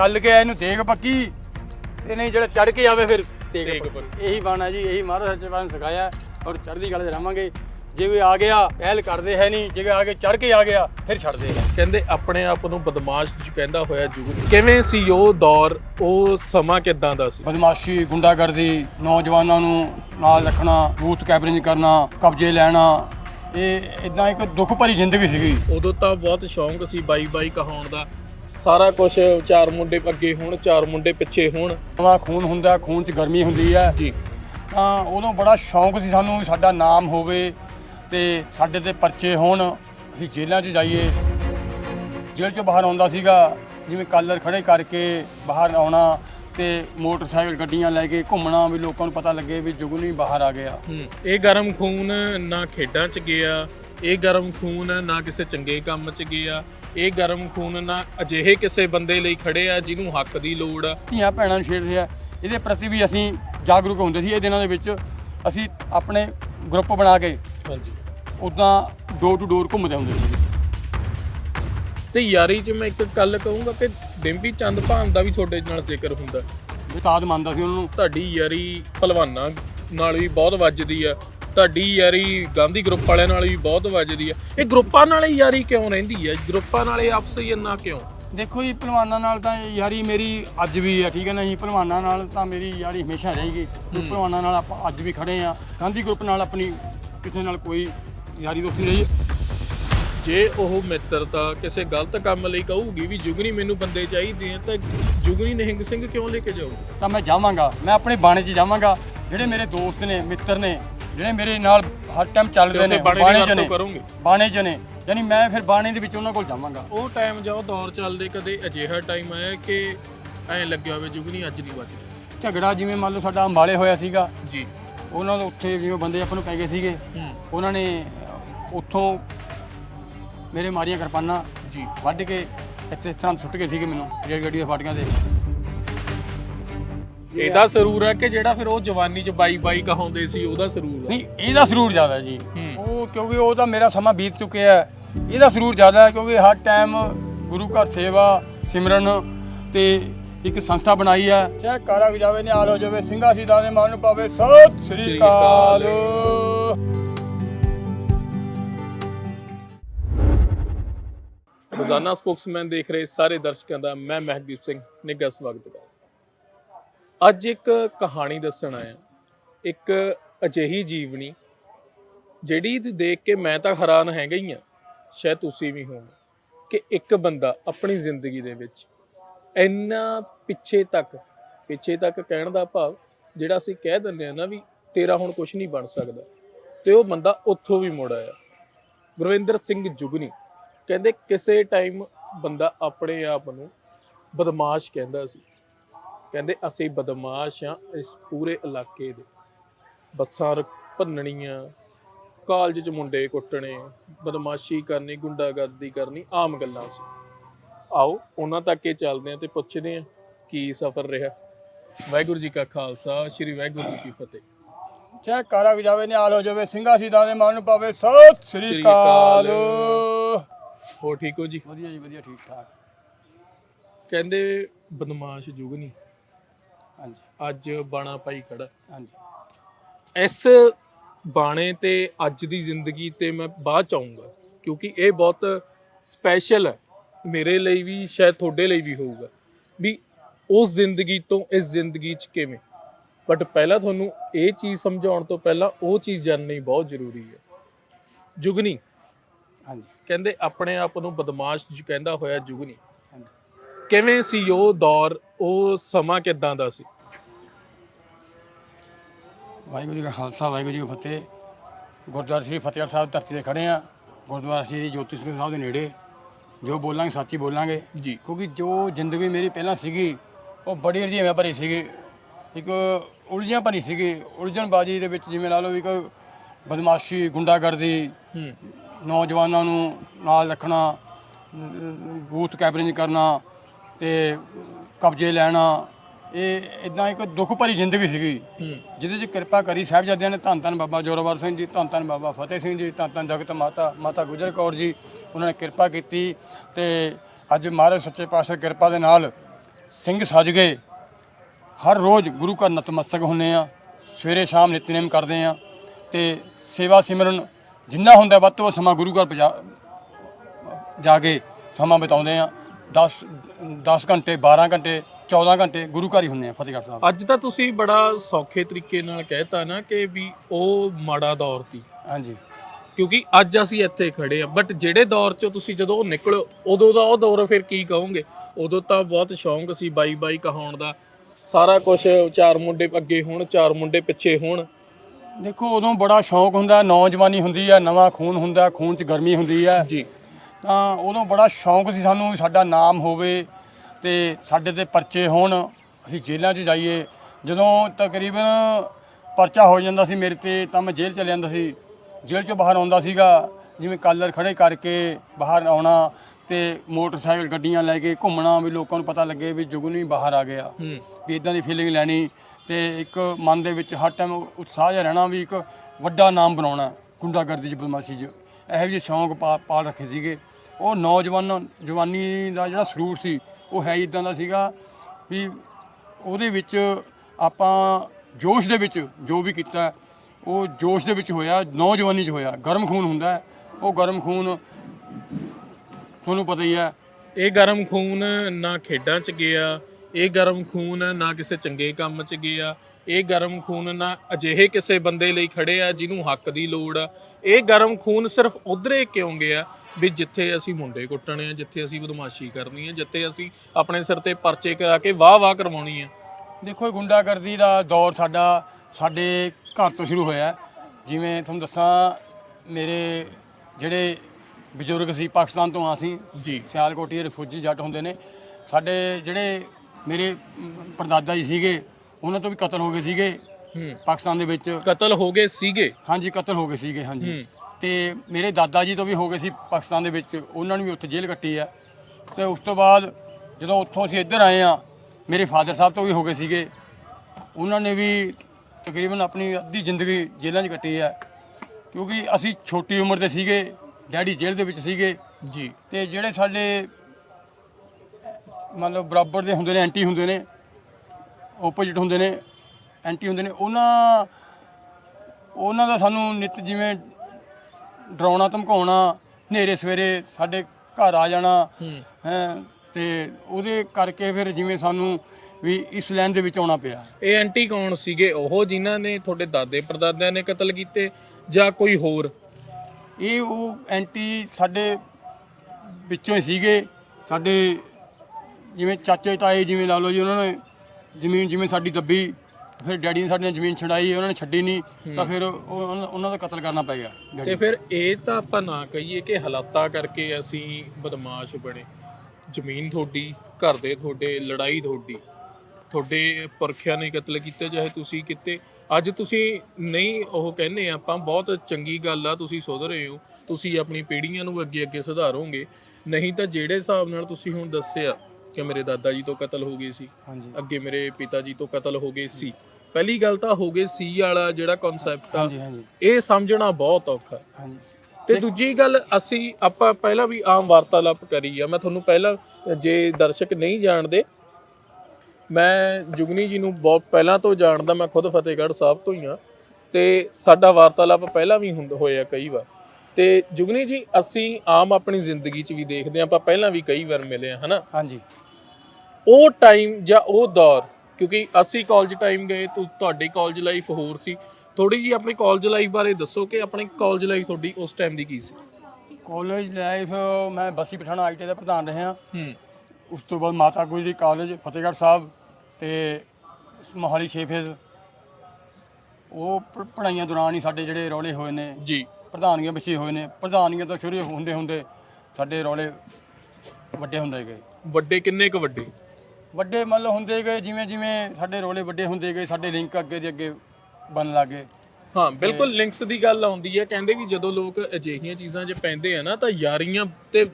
ਚੱਲ ਕੇ ਇਹਨੂੰ ਦੇਖ ਪੱਕੀ। ਤੇ ਨਹੀਂ ਜਿਹੜਾ ਚੜ ਕੇ ਆਵੇ ਫਿਰ ਦੇਖ ਪੱਕੀ। ਇਹੀ ਬਾਣਾ ਜੀ ਇਹੀ ਮਹਾਰਾਜ ਸੱਚੇ ਪਾਤਸ਼ਾਹ ਨੇ ਸਿਖਾਇਆ ਔਰ ਚੜ੍ਹਦੀ ਕਲਾ 'ਚ ਰਵਾਂਗੇ। ਜੇ ਕੋਈ ਆ ਗਿਆ ਪਹਿਲ ਕਰਦੇ ਹੈ ਨਹੀਂ। ਜੇ ਆ ਕੇ ਚੜ ਕੇ ਆ ਗਿਆ ਫਿਰ ਛੱਡਦੇ ਹੈ ਕਹਿੰਦੇ ਆਪਣੇ ਆਪ ਨੂੰ ਬਦਮਾਸ਼ ਜ- ਕਹਿੰਦਾ ਹੋਇਆ ਜੁਗਨੀ ਕਿਵੇਂ ਸੀ ਉਹ ਦੌਰ? ਉਹ ਸਮਾਂ ਕਿਦਾਂ ਦਾ ਸੀ? ਬਦਮਾਸ਼ੀ ਗੁੰਡਾਗਰਦੀ ਨੌਜਵਾਨਾਂ ਨੂੰ ਨਾਲ ਰੱਖਣਾ ਯੂਥ ਕੈਬਰਿੰਗ ਕਰਨਾ ਕਬਜ਼ੇ ਲੈਣਾ ਇਹ ਇਦਾਂ ਇੱਕ ਦੁੱਖ ਭਰੀ ਜ਼ਿੰਦਗੀ ਸੀਗੀ। ਉਦੋਂ ਤਾਂ ਬਹੁਤ ਸ਼ੌਂਕ ਸੀ ਬਾਈ ਬਾਈ ਕਹਾਉਣ ਦਾ। ਸਾਰਾ ਕੁਝ ਚਾਰ ਮੁੰਡੇ ਅੱਗੇ ਹੋਣ ਚਾਰ ਮੁੰਡੇ ਪਿੱਛੇ ਹੋਣ। ਉਹਦਾ ਖੂਨ ਹੁੰਦਾ ਖੂਨ 'ਚ ਗਰਮੀ ਹੁੰਦੀ ਹੈ ਜੀ। ਤਾਂ ਉਦੋਂ ਬੜਾ ਸ਼ੌਂਕ ਸੀ ਸਾਨੂੰ ਵੀ ਸਾਡਾ ਨਾਮ ਹੋਵੇ ਤੇ ਸਾਡੇ ਤੇ ਪਰਚੇ ਹੋਣ ਅਸੀਂ ਜੇਲ੍ਹਾਂ 'ਚ ਜਾਈਏ। ਜੇਲ੍ਹ 'ਚੋਂ ਬਾਹਰ ਆਉਂਦਾ ਸੀਗਾ ਜਿਵੇਂ ਕਾਲਰ ਖੜੇ ਕਰਕੇ ਬਾਹਰ ਆਉਣਾ ਤੇ ਮੋਟਰਸਾਈਕਲ ਗੱਡੀਆਂ ਲੈ ਕੇ ਘੁੰਮਣਾ ਵੀ ਲੋਕਾਂ ਨੂੰ ਪਤਾ ਲੱਗੇ ਵੀ ਜੁਗਨੀ ਬਾਹਰ ਆ ਗਿਆ। ਹੂੰ ਇਹ ਗਰਮ ਖੂਨ ਨਾ ਖੇਡਾਂ 'ਚ ਗਿਆ ਇਹ ਗਰਮ ਖੂਨ ਨਾ ਕਿਸੇ ਚੰਗੇ ਕੰਮ 'ਚ ਗਿਆ। ਇਹ ਗਰਮ ਖੂਨ ਨਾ ਅਜਿਹੇ ਕਿਸੇ ਬੰਦੇ ਲਈ ਖੜੇ ਆ ਜਿਹਨੂੰ ਹੱਕ ਦੀ ਲੋੜ ਆ। ਧੀਆਂ ਭੈਣਾਂ ਨੂੰ ਛੇੜ ਰਿਹਾ। ਇਹਦੇ ਪ੍ਰਤੀ ਵੀ ਅਸੀਂ ਜਾਗਰੂਕ ਹੁੰਦੇ ਸੀ। ਇਹ ਦਿਨਾਂ ਦੇ ਵਿੱਚ ਅਸੀਂ ਆਪਣੇ ਗਰੁੱਪ ਬਣਾ ਕੇ ਹਾਂਜੀ। ਉਦਾਂ ਡੋਰ ਟੂ ਡੋਰ ਘੁੰਮਦੇ ਹੁੰਦੇ ਸੀ। ਤੇ ਯਾਰੀ 'ਚ ਮੈਂ ਇੱਕ ਗੱਲ ਕਹੂੰਗਾ ਕਿ ਡਿੰਪੀ ਚੰਦ ਭਾਨ ਦਾ ਵੀ ਤੁਹਾਡੇ ਨਾਲ ਜ਼ਿਕਰ ਹੁੰਦਾ। ਵਿਤਾਦ ਮੰਨਦਾ ਸੀ ਉਹਨਾਂ। ਨੂੰ ਤੁਹਾਡੀ ਯਾਰੀ ਪਹਿਲਵਾਨਾਂ ਨਾਲ ਵੀ ਬਹੁਤ ਵੱਜਦੀ ਆ। ਤੁਹਾਡੀ ਯਾਰੀ ਗਾਂਧੀ ਗਰੁੱਪ ਵਾਲਿਆਂ ਨਾਲ ਵੀ ਬਹੁਤ ਵੱਜਦੀ ਆ। ਇਹ ਗਰੁੱਪਾਂ ਨਾਲ ਹੀ ਯਾਰੀ ਕਿਉਂ ਰਹਿੰਦੀ ਆ? ਗਰੁੱਪਾਂ ਨਾਲ ਇਹ ਆਪਸ ਵਿੱਚ ਇੰਨਾ ਕਿਉਂ? ਦੇਖੋ ਜੀ ਪਹਿਲਵਾਨਾਂ ਨਾਲ ਤਾਂ ਯਾਰੀ ਮੇਰੀ ਅੱਜ ਵੀ ਹੈ ਠੀਕ ਹੈ ਨਾ ਜੀ? ਪਹਿਲਵਾਨਾਂ ਨਾਲ ਤਾਂ ਮੇਰੀ ਯਾਰੀ ਹਮੇਸ਼ਾ ਰਹੇਗੀ। ਪਹਿਲਵਾਨਾਂ ਨਾਲ ਆਪਾਂ ਅੱਜ ਵੀ ਖੜੇ ਆ। ਗਾਂਧੀ ਗਰੁੱਪ ਨਾਲ ਆਪਣੀ ਕਿਸੇ ਨਾਲ ਕੋਈ ਯਾਰੀ ਦੋਸਤੀ ਰਹੀ। ਜੇ ਉਹ ਮਿੱਤਰਤਾ ਕਿਸੇ ਗਲਤ ਕੰਮ ਲਈ ਕਹੂਗੀ ਵੀ ਜੁਗਨੀ ਮੈਨੂੰ ਬੰਦੇ ਚਾਹੀਦੇ ਆ ਤਾਂ ਜੁਗਨੀ ਨਿਹੰਗ ਸਿੰਘ ਕਿਉਂ ਲੈ ਕੇ ਜਾਊ ਤਾਂ ਮੈਂ ਜਾਵਾਂਗਾ। ਮੈਂ ਆਪਣੇ ਬਾਣੇ 'ਚ ਜਾਵਾਂਗਾ। ਜਿਹੜੇ ਮੇਰੇ ਦੋਸਤ ਨੇ ਮਿੱਤਰ ਨੇ ਜਿਹੜੇ ਮੇਰੇ ਨਾਲ ਹਰ ਟਾਈਮ ਚੱਲਦੇ ਨੇ ਬਾਣੇ ਬਾਣੇ 'ਚ ਦੀ ਨੇ ਵਰਤੋਂ ਕਰੋਗੇ? ਬਾਣੇ 'ਚ ਨੇ। ਯਾਨੀ ਮੈਂ ਫਿਰ ਬਾਣੇ ਦੇ ਵਿੱਚ ਉਹਨਾਂ ਕੋਲ ਜਾਵਾਂਗਾ। ਉਹ ਟਾਈਮ ਜਾਂ ਉਹ ਦੌਰ ਚੱਲਦੇ ਕਦੇ ਅਜਿਹਾ ਟਾਈਮ ਆਇਆ ਕਿ ਐਂ ਲੱਗਿਆ ਹੋਵੇ ਜੁਗਨੀ ਅੱਜ ਨਹੀਂ ਵੱਜਦੀ ਝਗੜਾ ਜਿਵੇਂ ਮੰਨ ਲਓ ਸਾਡਾ ਅੰਬਾਲੇ ਹੋਇਆ ਸੀਗਾ। ਜੀ। ਉਹਨਾਂ ਦੇ ਉੱਥੇ ਜਿਵੇਂ ਬੰਦੇ ਆਪਾਂ ਨੂੰ ਪੈ ਗਏ ਸੀਗੇ। ਉਹਨਾਂ ਨੇ ਉੱਥੋਂ ਮੇਰੇ ਮਾਰੀਆਂ ਕਿਰਪਾਨਾਂ ਜੀ। ਵੱਢ ਕੇ ਇੱਥੇ ਸਰਹੰਦ ਸੁੱਟ ਗਏ ਸੀਗੇ ਮੈਨੂੰ ਰੇਲ ਗੱਡੀ ਦੇ ਫਾਟਕਾਂ ਤੇ। ਇਹਦਾ ਸਰੂਰ ਹੈ ਕਿ ਜਿਹੜਾ ਫਿਰ ਉਹ ਜਵਾਨੀ ਚ ਬਾਈ ਬਾਈ ਕਹਾਉਂਦੇ ਸੀ ਉਹਦਾ ਸਰੂਰ ਹੈ। ਨਹੀਂ ਇਹਦਾ ਸਰੂਰ ਜ਼ਿਆਦਾ ਜੀ। ਉਹ ਕਿਉਂਕਿ ਉਹ ਤਾਂ ਮੇਰਾ ਸਮਾਂ ਬੀਤ ਚੁੱਕਿਆ ਹੈ। ਇਹਦਾ ਸਰੂਰ ਜ਼ਿਆਦਾ ਹੈ ਕਿਉਂਕਿ ਹਰ ਟਾਈਮ ਗੁਰੂ ਘਰ ਸੇਵਾ ਸਿਮਰਨ ਤੇ ਇੱਕ ਸੰਸਥਾ ਬਣਾਈ ਹੈ। ਚਾਹੇ ਕਾਰਾ ਜਾਵੇ ਨਿਹਾਲ ਹੋ ਜਾਵੇ ਸਿੰਘਾ ਸੀਦਾ ਦੇ ਮਨ ਨੂੰ ਪਾਵੇ ਸਤਿ ਸ੍ਰੀ ਅਕਾਲ। ਅਕਾਲ। ਰੋਜ਼ਾਨਾ ਸਪੋਕਸਮੈਨ ਦੇਖ ਰਹੇ ਸਾਰੇ ਦਰਸ਼ਕਾਂ ਦਾ ਮੈਂ ਮਹਿਕਦੀਪ ਸਿੰਘ ਨਿੱਘਾ ਸਵਾਗਤ ਕਰਦਾ ਅੱਜ ਇੱਕ ਕਹਾਣੀ ਦੱਸਣ ਆਇਆ। ਇੱਕ ਅਜਿਹੀ ਜੀਵਨੀ, ਜਿਹੜੀ ਦੇਖ ਕੇ ਮੈਂ ਤਾਂ ਹੈਰਾਨ ਹੈਗਾ ਹੀ ਆ, ਸ਼ਾਇਦ ਤੁਸੀਂ ਵੀ ਹੋਵੋ, ਕਿ ਇੱਕ ਬੰਦਾ ਆਪਣੀ ਜ਼ਿੰਦਗੀ ਦੇ ਵਿੱਚ ਇੰਨਾ ਪਿੱਛੇ ਤੱਕ ਪਿੱਛੇ ਤੱਕ ਕਹਿਣ ਦਾ ਭਾਵ, ਜਿਹੜਾ ਅਸੀਂ ਕਹਿ ਦਿੰਦੇ ਆ ਨਾ ਵੀ ਤੇਰਾ ਹੁਣ ਕੁਝ ਨਹੀਂ ਬਣ ਸਕਦਾ, ਤੇ ਉਹ ਬੰਦਾ ਉੱਥੋਂ ਵੀ ਮੁੜ ਆਇਆ। ਗੁਰਵਿੰਦਰ ਸਿੰਘ ਜੁਗਨੀ ਕਹਿੰਦੇ, ਕਿਸੇ ਟਾਈਮ ਬੰਦਾ ਆਪਣੇ ਆਪ ਨੂੰ ਬਦਮਾਸ਼ ਕਹਿੰਦਾ ਸੀ। ਕਹਿੰਦੇ ਅਸੀਂ ਬਦਮਾਸ਼ ਆ ਇਸ ਪੂਰੇ ਇਲਾਕੇ ਦੇ। ਬੱਸਾਂ ਭੰਨਣੀਆਂ ਕਾਲਜ ਚ ਮੁੰਡੇ ਕੁੱਟਣੇ ਬਦਮਾਸ਼ੀ ਕਰਨੀ ਗੁੰਡਾਗਰਦੀ ਕਰਨੀ ਆਮ ਗੱਲਾਂ ਸੀ। ਆਓ ਉਹਨਾਂ ਤੱਕ ਇਹ ਚੱਲਦੇ ਆ ਤੇ ਪੁੱਛਦੇ ਆ ਕੀ ਸਫ਼ਰ ਰਿਹਾ। ਵਾਹਿਗੁਰੂ ਜੀ ਕਾ ਖਾਲਸਾ ਸ੍ਰੀ ਵਾਹਿਗੁਰੂ ਜੀ ਕੀ ਫਤਿਹ। ਚਾਹੇ ਕਾਰਾ ਜਾਵੇ ਨਿਹਾਲ ਹੋ ਜਾਵੇ ਸਿੰਘਾ ਸੀਦਾ ਦੇ ਮਨ ਨੂੰ ਪਾਵੇ ਸਤਿ ਸ੍ਰੀ ਅਕਾਲ। ਹੋ ਠੀਕ ਹੋ ਜੀ? ਵਧੀਆ ਜੀ ਵਧੀਆ ਠੀਕ ਠਾਕ ਕਹਿੰਦੇ ਬਦਮਾਸ਼ ਜੁਗਨੀ ਹਾਂਜੀ। ਅੱਜ ਬਾਣਾ ਪਾਈ ਖੜਾ। ਹਾਂਜੀ। ਇਸ ਬਾਣੇ ਤੇ ਅੱਜ ਦੀ ਜ਼ਿੰਦਗੀ ਤੇ ਮੈਂ ਬਾਅਦ ਚ ਆਉਂਗਾ ਕਿਉਂਕਿ ਇਹ ਬਹੁਤ ਸਪੈਸ਼ਲ ਹੈ। ਮੇਰੇ ਲਈ ਵੀ ਸ਼ਾਇਦ ਤੁਹਾਡੇ ਲਈ ਵੀ ਹੋਊਗਾ ਵੀ ਉਸ ਜ਼ਿੰਦਗੀ ਤੋਂ ਇਸ ਜ਼ਿੰਦਗੀ ਚ ਕਿਵੇਂ? ਬਟ ਪਹਿਲਾਂ ਤੁਹਾਨੂੰ ਇਹ ਚੀਜ਼ ਸਮਝਾਉਣ ਤੋਂ ਪਹਿਲਾਂ ਉਹ ਚੀਜ਼ ਜਾਣਨੀ ਬਹੁਤ ਜ਼ਰੂਰੀ ਹੈ। ਜੁਗਨੀ। ਹਾਂਜੀ। ਕਹਿੰਦੇ ਆਪਣੇ ਆਪ ਨੂੰ ਬਦਮਾਸ਼ ਜ- ਕਹਿੰਦਾ ਹੋਇਆ ਜੁਗਨੀ। ਕਿਵੇਂ ਸੀ ਉਹ ਦੌਰ ਉਹ ਸਮਾਂ ਕਿਦਾਂ ਦਾ ਸੀ? ਵਾਹਿਗੁਰੂ ਜੀ ਕਾ ਖਾਲਸਾ ਵਾਹਿਗੁਰੂ ਜੀ ਕੀ ਫਤਿਹ। ਗੁਰਦੁਆਰਾ ਸ੍ਰੀ ਫਤਿਹਗੜ੍ਹ ਸਾਹਿਬ ਧਰਤੀ ਤੇ ਖੜੇ ਆ ਗੁਰਦੁਆਰਾ ਸ੍ਰੀ ਜੋਤੀ ਸਰੂਪ ਸਾਹਿਬ ਦੇ ਨੇੜੇ। ਜੋ ਬੋਲਾਂਗੇ ਸੱਚ ਬੋਲਾਂਗੇ। ਜੀ। ਕਿਉਂਕਿ ਜੋ ਜ਼ਿੰਦਗੀ ਮੇਰੀ ਪਹਿਲਾਂ ਸੀਗੀ ਉਹ ਬੜੀ ਰਜੀਵੇਂ ਭਰੀ ਸੀਗੀ। ਇੱਕ ਉਲਝੀਆਂ ਭਰੀ ਸੀਗੀ। ਉਲਝਣਬਾਜ਼ੀ ਦੇ ਵਿੱਚ ਜਿਵੇਂ ਲਾ ਲਓ ਵੀ ਇੱਕ ਬਦਮਾਸ਼ੀ ਗੁੰਡਾਗਰਦੀ ਨੌਜਵਾਨਾਂ ਨੂੰ ਨਾਲ ਰੱਖਣਾ ਬੂਥ ਕੈਬਰਿੰਗ ਕਰਨਾ ਤੇ ਕਬਜ਼ੇ ਲੈਣਾ ਇਹ ਇਦਾਂ ਇੱਕ ਦੁੱਖ ਭਰੀ ਜ਼ਿੰਦਗੀ ਸੀਗੀ। ਜਿਹਦੇ 'ਚ ਕਿਰਪਾ ਕਰੀ ਸਾਹਿਬਜ਼ਾਦਿਆਂ ਨੇ ਧੰਨ ਧੰਨ ਬਾਬਾ ਜੋਰਾਵਰ ਸਿੰਘ ਜੀ ਧੰਨ ਧੰਨ ਬਾਬਾ ਫਤਿਹ ਸਿੰਘ ਜੀ ਧੰਨ ਧੰਨ ਜਗਤ ਮਾਤਾ ਮਾਤਾ ਗੁਜਰ ਕੌਰ ਜੀ ਉਹਨਾਂ ਨੇ ਕਿਰਪਾ ਕੀਤੀ ਤੇ ਅੱਜ ਮਹਾਰਾਜ ਸੱਚੇ ਪਾਤਸ਼ਾਹ ਕਿਰਪਾ ਦੇ ਨਾਲ ਸਿੰਘ ਸਜ ਗਏ। ਹਰ ਰੋਜ਼ ਗੁਰੂ ਘਰ ਨਤਮਸਤਕ ਹੁੰਨੇ ਆ ਸਵੇਰੇ ਸ਼ਾਮ ਨਿਤਨੇਮ ਕਰਦੇ ਆ ਤੇ ਸੇਵਾ ਸਿਮਰਨ ਜਿੰਨਾ ਹੁੰਦਾ ਵੱਧ ਤੋਂ ਸਮਾਂ ਗੁਰੂ ਘਰ ਜਾ ਕੇ ਸਮਾਂ ਬਿਤਾਉਂਦੇ ਆ 10 10 ਘੰਟੇ 12 ਘੰਟੇ 14 ਘੰਟੇ ਗੁਰੂ ਘਰ ਹੀ ਹੁੰਨੇ ਆ ਫਤਿਹਗੜ੍ਹ ਸਾਹਿਬ। ਅੱਜ ਤਾਂ ਤੁਸੀਂ ਬੜਾ ਸੌਖੇ ਤਰੀਕੇ ਨਾਲ ਕਹਿਤਾ ਨਾ ਕਿ ਵੀ ਉਹ ਮਾੜਾ ਦੌਰ ਸੀ। ਹਾਂਜੀ। ਕਿਉਂਕਿ ਅੱਜ ਅਸੀਂ ਇੱਥੇ ਖੜੇ ਆ ਬਟ ਜਿਹੜੇ ਦੌਰ ਚੋਂ ਤੁਸੀਂ ਜਦੋਂ ਨਿਕਲੋ ਉਦੋਂ ਦਾ ਉਹ ਦੌਰ ਫਿਰ ਕੀ ਕਹੋਗੇ? ਉਦੋਂ ਤਾਂ ਬਹੁਤ ਸ਼ੌਂਕ ਸੀ ਬਾਈ ਬਾਈ ਕਹਾਉਣ ਦਾ। ਸਾਰਾ ਕੁਝ ਚਾਰ ਮੁੰਡੇ ਅੱਗੇ ਹੋਣ ਚਾਰ ਮੁੰਡੇ ਪਿੱਛੇ ਹੋਣ। ਦੇਖੋ ਉਦੋਂ ਬੜਾ ਸ਼ੌਂਕ ਹੁੰਦਾ ਨੌਜਵਾਨੀ ਹੁੰਦੀ ਆ ਨਵਾਂ ਖੂਨ ਹੁੰਦਾ ਖੂਨ 'ਚ ਗਰਮੀ ਹੁੰਦੀ ਆ। ਜੀ। ਤਾਂ ਉਦੋਂ ਬੜਾ ਸ਼ੌਂਕ ਸੀ ਸਾਨੂੰ ਵੀ ਸਾਡਾ ਨਾਮ ਹੋਵੇ ਤੇ ਸਾਡੇ ਤੇ ਪਰਚੇ ਹੋਣ ਅਸੀਂ ਜੇਲ੍ਹਾਂ 'ਚ ਜਾਈਏ। ਜਦੋਂ ਤਕਰੀਬਨ ਪਰਚਾ ਹੋ ਜਾਂਦਾ ਸੀ ਮੇਰੇ ਤੇ ਤਾਂ ਮੈਂ ਜੇਲ੍ਹ ਚਲੇ ਜਾਂਦਾ ਸੀ। ਜੇਲ੍ਹ 'ਚੋਂ ਬਾਹਰ ਆਉਂਦਾ ਸੀਗਾ ਜਿਵੇਂ ਕਾਲਰ ਖੜੇ ਕਰਕੇ ਬਾਹਰ ਆਉਣਾ ਤੇ ਮੋਟਰਸਾਈਕਲ ਗੱਡੀਆਂ ਲੈ ਕੇ ਘੁੰਮਣਾ ਵੀ ਲੋਕਾਂ ਨੂੰ ਪਤਾ ਲੱਗੇ ਵੀ ਜੁਗਨੀ ਬਾਹਰ ਆ ਗਿਆ। ਵੀ ਇਦਾਂ ਦੀ ਫੀਲਿੰਗ ਲੈਣੀ ਤੇ ਇੱਕ ਮਨ ਦੇ ਵਿੱਚ ਹਰ ਟਾਈਮ ਉਤਸ਼ਾਹ ਜਿਹਾ ਰਹਿਣਾ ਵੀ ਇੱਕ ਵੱਡਾ ਨਾਮ ਬਣਾਉਣਾ ਗੁੰਡਾਗਰਦੀ ਚ ਬਦਮਾਸ਼ੀ ਚ। ਇਹੋ ਜਿਹੇ ਸ਼ੌਂਕ ਪਾਲ ਰੱਖੇ ਸੀਗੇ। ਉਹ ਨੌਜਵਾਨ, ਜਵਾਨੀ ਦਾ ਜਿਹੜਾ ਸਰੂਰ ਸੀ, ਉਹ ਹੈ ਇਦਾਂ ਦਾ ਸੀਗਾ ਵੀ ਉਹਦੇ ਵਿੱਚ ਆਪਾਂ ਜੋਸ਼ ਦੇ ਵਿੱਚ ਜੋ ਵੀ ਕੀਤਾ, ਉਹ ਜੋਸ਼ ਦੇ ਵਿੱਚ ਹੋਇਆ, ਨੌਜਵਾਨੀ 'ਚ ਹੋਇਆ। ਗਰਮ ਖੂਨ ਹੁੰਦਾ ਉਹ ਗਰਮ ਖੂਨ ਤੁਹਾਨੂੰ ਪਤਾ ਹੀ ਹੈ। ਇਹ ਗਰਮ ਖੂਨ ਨਾ ਖੇਡਾਂ 'ਚ ਗਿਆ, ਇਹ ਗਰਮ ਖੂਨ ਨਾ ਕਿਸੇ ਚੰਗੇ ਕੰਮ 'ਚ ਗਿਆ, ਇਹ ਗਰਮ ਖੂਨ ਨਾ ਅਜਿਹੇ ਕਿਸੇ ਬੰਦੇ ਲਈ ਖੜੇ ਆ ਜਿਹਨੂੰ ਹੱਕ ਦੀ ਲੋੜ ਆ। ਇਹ ਗਰਮ ਖੂਨ ਸਿਰਫ ਉਧਰੇ ਕਿਉਂ ਗਿਆ? ਵੀ ਜਿੱਥੇ ਅਸੀਂ ਮੁੰਡੇ ਕੁੱਟਣੇ ਆ ਜਿੱਥੇ ਅਸੀਂ ਬਦਮਾਸ਼ੀ ਕਰਨੀ ਆ ਜਿੱਥੇ ਅਸੀਂ ਆਪਣੇ ਸਿਰ ਤੇ ਪਰਚੇ ਕਰਾ ਕੇ ਵਾਹ ਵਾਹ ਕਰਵਾਉਣੀ ਆ। ਦੇਖੋ ਇਹ ਗੁੰਡਾਗਰਦੀ ਦਾ ਦੌਰ ਸਾਡਾ ਸਾਡੇ ਘਰ ਤੋਂ ਸ਼ੁਰੂ ਹੋਇਆ। ਜਿਵੇਂ ਤੁਹਾਨੂੰ ਦੱਸਾਂ ਮੇਰੇ ਜਿਹੜੇ ਬਜ਼ੁਰਗ ਸੀ ਪਾਕਿਸਤਾਨ ਤੋਂ ਆ ਸੀ ਜੀ। ਸਿਆਲਕੋਟੀ ਦੇ ਰਿਫਿਊਜੀ ਜੱਟ ਹੁੰਦੇ ਨੇ। ਸਾਡੇ ਜਿਹੜੇ ਮੇਰੇ ਅਮ, ਪੜਦਾਦਾ ਜੀ ਸੀਗੇ ਉਹਨਾਂ ਤੋਂ ਵੀ ਕਤਲ ਹੋ ਗਏ ਸੀਗੇ। ਪਾਕਿਸਤਾਨ ਦੇ ਵਿੱਚ। ਕਤਲ ਹੋ ਗਏ ਸੀਗੇ? ਹਾਂਜੀ ਕਤਲ ਹੋ ਗਏ ਸੀਗੇ ਹਾਂਜੀ। ਤੇ ਮੇਰੇ ਦਾਦਾ ਜੀ ਤੋਂ ਵੀ ਹੋ ਗਏ ਸੀ ਪਾਕਿਸਤਾਨ ਦੇ ਵਿੱਚ ਉਹਨਾਂ ਨੇ ਵੀ ਉੱਥੇ ਜੇਲ੍ਹ ਕੱਟੀ ਆ। ਤੇ ਉਸ ਤੋਂ ਬਾਅਦ ਜਦੋਂ ਉੱਥੋਂ ਅਸੀਂ ਇੱਧਰ ਆਏ ਆ ਮੇਰੇ ਫਾਦਰ ਸਾਹਿਬ ਤੋਂ ਵੀ ਹੋ ਗਏ ਸੀਗੇ। ਉਹਨਾਂ ਨੇ ਵੀ ਤਕਰੀਬਨ ਆਪਣੀ ਅੱਧੀ ਜ਼ਿੰਦਗੀ ਜੇਲ੍ਹਾਂ 'ਚ ਕੱਟੀ ਆ। ਕਿਉਂਕਿ ਅਸੀਂ ਛੋਟੀ ਉਮਰ ਦੇ ਸੀਗੇ ਡੈਡੀ ਜੇਲ੍ਹ ਦੇ ਵਿੱਚ ਸੀਗੇ। ਜੀ। ਤੇ ਜਿਹੜੇ ਸਾਡੇ ਮਤਲਬ ਬਰਾਬਰ ਦੇ ਹੁੰਦੇ ਨੇ ਐਂਟੀ ਹੁੰਦੇ ਨੇ ਓਪੋਜਿਟ ਹੁੰਦੇ ਨੇ ਐਂਟੀ ਹੁੰਦੇ ਨੇ ਉਹਨਾਂ ਉਹਨਾਂ ਦਾ ਸਾਨੂੰ ਨਿਤ ਜਿਵੇਂ ਡਰਾਉਣਾ ਧਮਕਾਉਣਾ ਹਨੇਰੇ ਸਵੇਰੇ ਸਾਡੇ ਘਰ ਆ ਜਾਣਾ ਹੂੰ। ਤੇ ਉਹਦੇ ਕਰਕੇ ਫਿਰ ਜਿਵੇਂ ਸਾਨੂੰ ਵੀ ਇਸ ਲਾਈਨ ਦੇ ਵਿੱਚ ਆਉਣਾ ਪਿਆ। ਇਹ ਐਂਟੀ ਕੌਣ ਸੀਗੇ? ਉਹ ਜਿਨ੍ਹਾਂ ਨੇ ਤੁਹਾਡੇ ਦਾਦੇ ਪਰਦਾਦਿਆਂ ਨੇ ਕਤਲ ਕੀਤੇ ਜਾਂ ਕੋਈ ਹੋਰ? ਇਹ ਉਹ ਐਂਟੀ ਸਾਡੇ ਵਿੱਚੋਂ ਹੀ ਸੀਗੇ। ਸਾਡੇ ਜਿਵੇਂ ਚਾਚੇ ਤਾਏ ਜਿਵੇਂ ਲਾ ਲਓ ਜੀ ਉਹਨਾਂ ਨੇ ਜ਼ਮੀਨ ਜਿਵੇਂ ਸਾਡੀ ਦੱਬੀ ਫਿਰ ਡੈਡੀ ਨੇ ਸਾਡੇ ਨਾਲ ਜ਼ਮੀਨ ਛਡਾਈ ਉਹਨਾਂ ਨੇ ਛੱਡੀ ਨਹੀਂ ਤਾਂ ਫਿਰ ਉਹ- ਉਹਨਾਂ ਉਹਨਾਂ ਦਾ ਕਤਲ ਕਰਨਾ ਪੈ ਗਿਆ ਤੇ ਡੈਡੀ ਫਿਰ ਇਹ ਤਾਂ ਆਪਾਂ ਨਾ ਕਹੀਏ ਕਿ ਹਾਲਾਤਾਂ ਕਰਕੇ ਅਸੀਂ ਬਦਮਾਸ਼ ਬਣੇ। ਜ਼ਮੀਨ ਤੁਹਾਡੀ ਘਰ ਦੇ ਤੁਹਾਡੇ ਲੜਾਈ ਤੁਹਾਡੀ। ਤੁਹਾਡੇ ਪੁਰਖਿਆਂ ਨੇ ਕਤਲ ਕੀਤੇ ਚਾਹੇ ਤੁਸੀਂ ਕੀਤੇ। ਅੱਜ ਤੁਸੀਂ ਨਹੀਂ ਉਹ ਕਹਿੰਦੇ ਆਪਾਂ ਬਹੁਤ ਚੰਗੀ ਗੱਲ ਆ ਤੁਸੀਂ ਸੁਧਰ ਰਹੇ ਹੋ। ਤੁਸੀਂ ਆਪਣੀ ਪੀੜ੍ਹੀਆਂ ਨੂੰ ਅੱਗੇ ਅੱਗੇ ਸੁਧਾਰੋਗੇ। ਨਹੀਂ ਤਾਂ ਜਿਹੜੇ ਹਿਸਾਬ ਨਾਲ ਤੁਸੀਂ ਹੁਣ ਦੱਸਿਆ ਕਿ ਮੇਰੇ ਦਾਦਾ ਜੀ ਤੋਂ ਕਤਲ ਹੋ ਗਏ ਸੀ ਹਾਂਜੀ। ਅੱਗੇ ਮੇਰੇ ਪਿਤਾ ਜੀ ਤੋਂ ਕਤਲ ਹੋ ਗਏ ਸੀ ਪਹਿਲੀ ਗੱਲ ਤਾਂ ਹੋ ਗਏ ਸੀ ਵਾਲਾ ਜਿਹੜਾ ਕਨਸੈਪਟ ਆ। ਹਾਂਜੀ ਹਾਂਜੀ। ਇਹ ਸਮਝਣਾ ਬਹੁਤ ਔਖਾ। ਹਾਂਜੀ। ਤੇ ਦੂਜੀ ਗੱਲ ਅਸੀਂ ਆਪਾਂ ਪਹਿਲਾਂ ਵੀ ਆਮ ਵਾਰਤਾਲਾਪ ਕਰੀ ਆ। ਮੈਂ ਤੁਹਾਨੂੰ ਪਹਿਲਾਂ ਜੇ ਦਰਸ਼ਕ ਨਹੀਂ ਜਾਣਦੇ ਮੈਂ ਜੁਗਨੀ ਜੀ ਨੂੰ ਬਹੁਤ ਪਹਿਲਾਂ ਤੋਂ ਜਾਣਦਾ ਮੈਂ ਖੁਦ ਫਤਿਹਗੜ੍ਹ ਸਾਹਿਬ ਤੋਂ ਹੀ ਆ। ਤੇ ਸਾਡਾ ਵਾਰਤਾਲਾਪ ਪਹਿਲਾਂ ਵੀ ਹੁੰਦਾ ਹੋਇਆ ਕਈ ਵਾਰ। ਤੇ ਜੁਗਨੀ ਜੀ ਅਸੀਂ ਆਮ ਆਪਣੀ ਜ਼ਿੰਦਗੀ 'ਚ ਵੀ ਦੇਖਦੇ ਆ। ਆਪਾਂ ਪਹਿਲਾਂ ਵੀ ਕਈ ਵਾਰ ਮਿਲੇ ਆ ਹਨਾ? ਹਾਂਜੀ। ਉਹ ਟਾਈਮ ਜਾਂ ਉਹ ਦੌਰ ਕਿਉਂਕਿ ਅਸੀਂ ਕਾਲਜ ਟਾਈਮ ਗਏ ਤੁ- ਤੁਹਾਡੀ ਕਾਲਜ ਲਾਈਫ ਹੋਰ ਸੀ। ਥੋੜੀ ਜੀ ਆਪਣੀ ਕਾਲਜ ਲਾਈਫ ਬਾਰੇ ਦੱਸੋ ਕਿ ਆਪਣੀ ਕਾਲਜ ਲਾਈਫ ਤੁਹਾਡੀ ਉਸ ਟਾਈਮ ਦੀ ਕੀ ਸੀ? ਕਾਲਜ ਲਾਈਫ ਮੈਂ ਬਸੀ ਪਠਾਣਾ ਆਈਟੀ ਦਾ ਪ੍ਰਧਾਨ ਰਿਹਾ। ਹੂੰ। ਉਸ ਤੋਂ ਬਾਅਦ ਮਾਤਾ ਗੁਜਰੀ ਕਾਲਜ ਫਤਿਹਗੜ੍ਹ ਸਾਹਿਬ ਤੇ ਮੋਹਾਲੀ 6 ਫੇਜ਼ ਉਹ ਪ- ਪੜ੍ਹਾਈਆਂ ਦੌਰਾਨ ਹੀ ਸਾਡੇ ਜਿਹੜੇ ਰੌਲੇ ਹੋਏ ਨੇ। ਜੀ। ਪ੍ਰਧਾਨੀਆਂ ਵਿਛੇ ਹੋਏ ਨੇ। ਪ੍ਰਧਾਨੀਆਂ ਤੋਂ ਸ਼ੁਰੂ ਹੁੰਦੇ ਹੁੰਦੇ ਸਾਡੇ ਰੌਲੇ ਵੱਡੇ ਹੁੰਦੇ ਗਏ। ਵੱਡੇ ਕਿੰਨੇ ਕੁ ਵੱਡੇ? ਵੱਡੇ ਮਤਲਬ ਹੁੰਦੇ ਗਏ ਜਿਵੇਂ ਜਿਵੇਂ ਸਾਡੇ ਰੌਲੇ ਵੱਡੇ ਹੁੰਦੇ ਗਏ ਸਾਡੇ ਲਿੰਕ ਅੱਗੇ ਦੇ ਅੱਗੇ ਬਣ ਲੱਗੇ ਹਾਂ ਬਿਲਕੁਲ ਲਿੰਕਸ ਦੀ ਗੱਲ ਆਉਂਦੀ ਹੈ। ਕਹਿੰਦੇ ਵੀ ਜਦੋਂ ਲੋਕ ਅਜਿਹੀਆਂ ਚੀਜ਼ਾਂ 'ਚ ਪੈਂਦੇ ਆ ਨਾ ਤਾਂ ਯਾਰੀਆਂ ਤੇ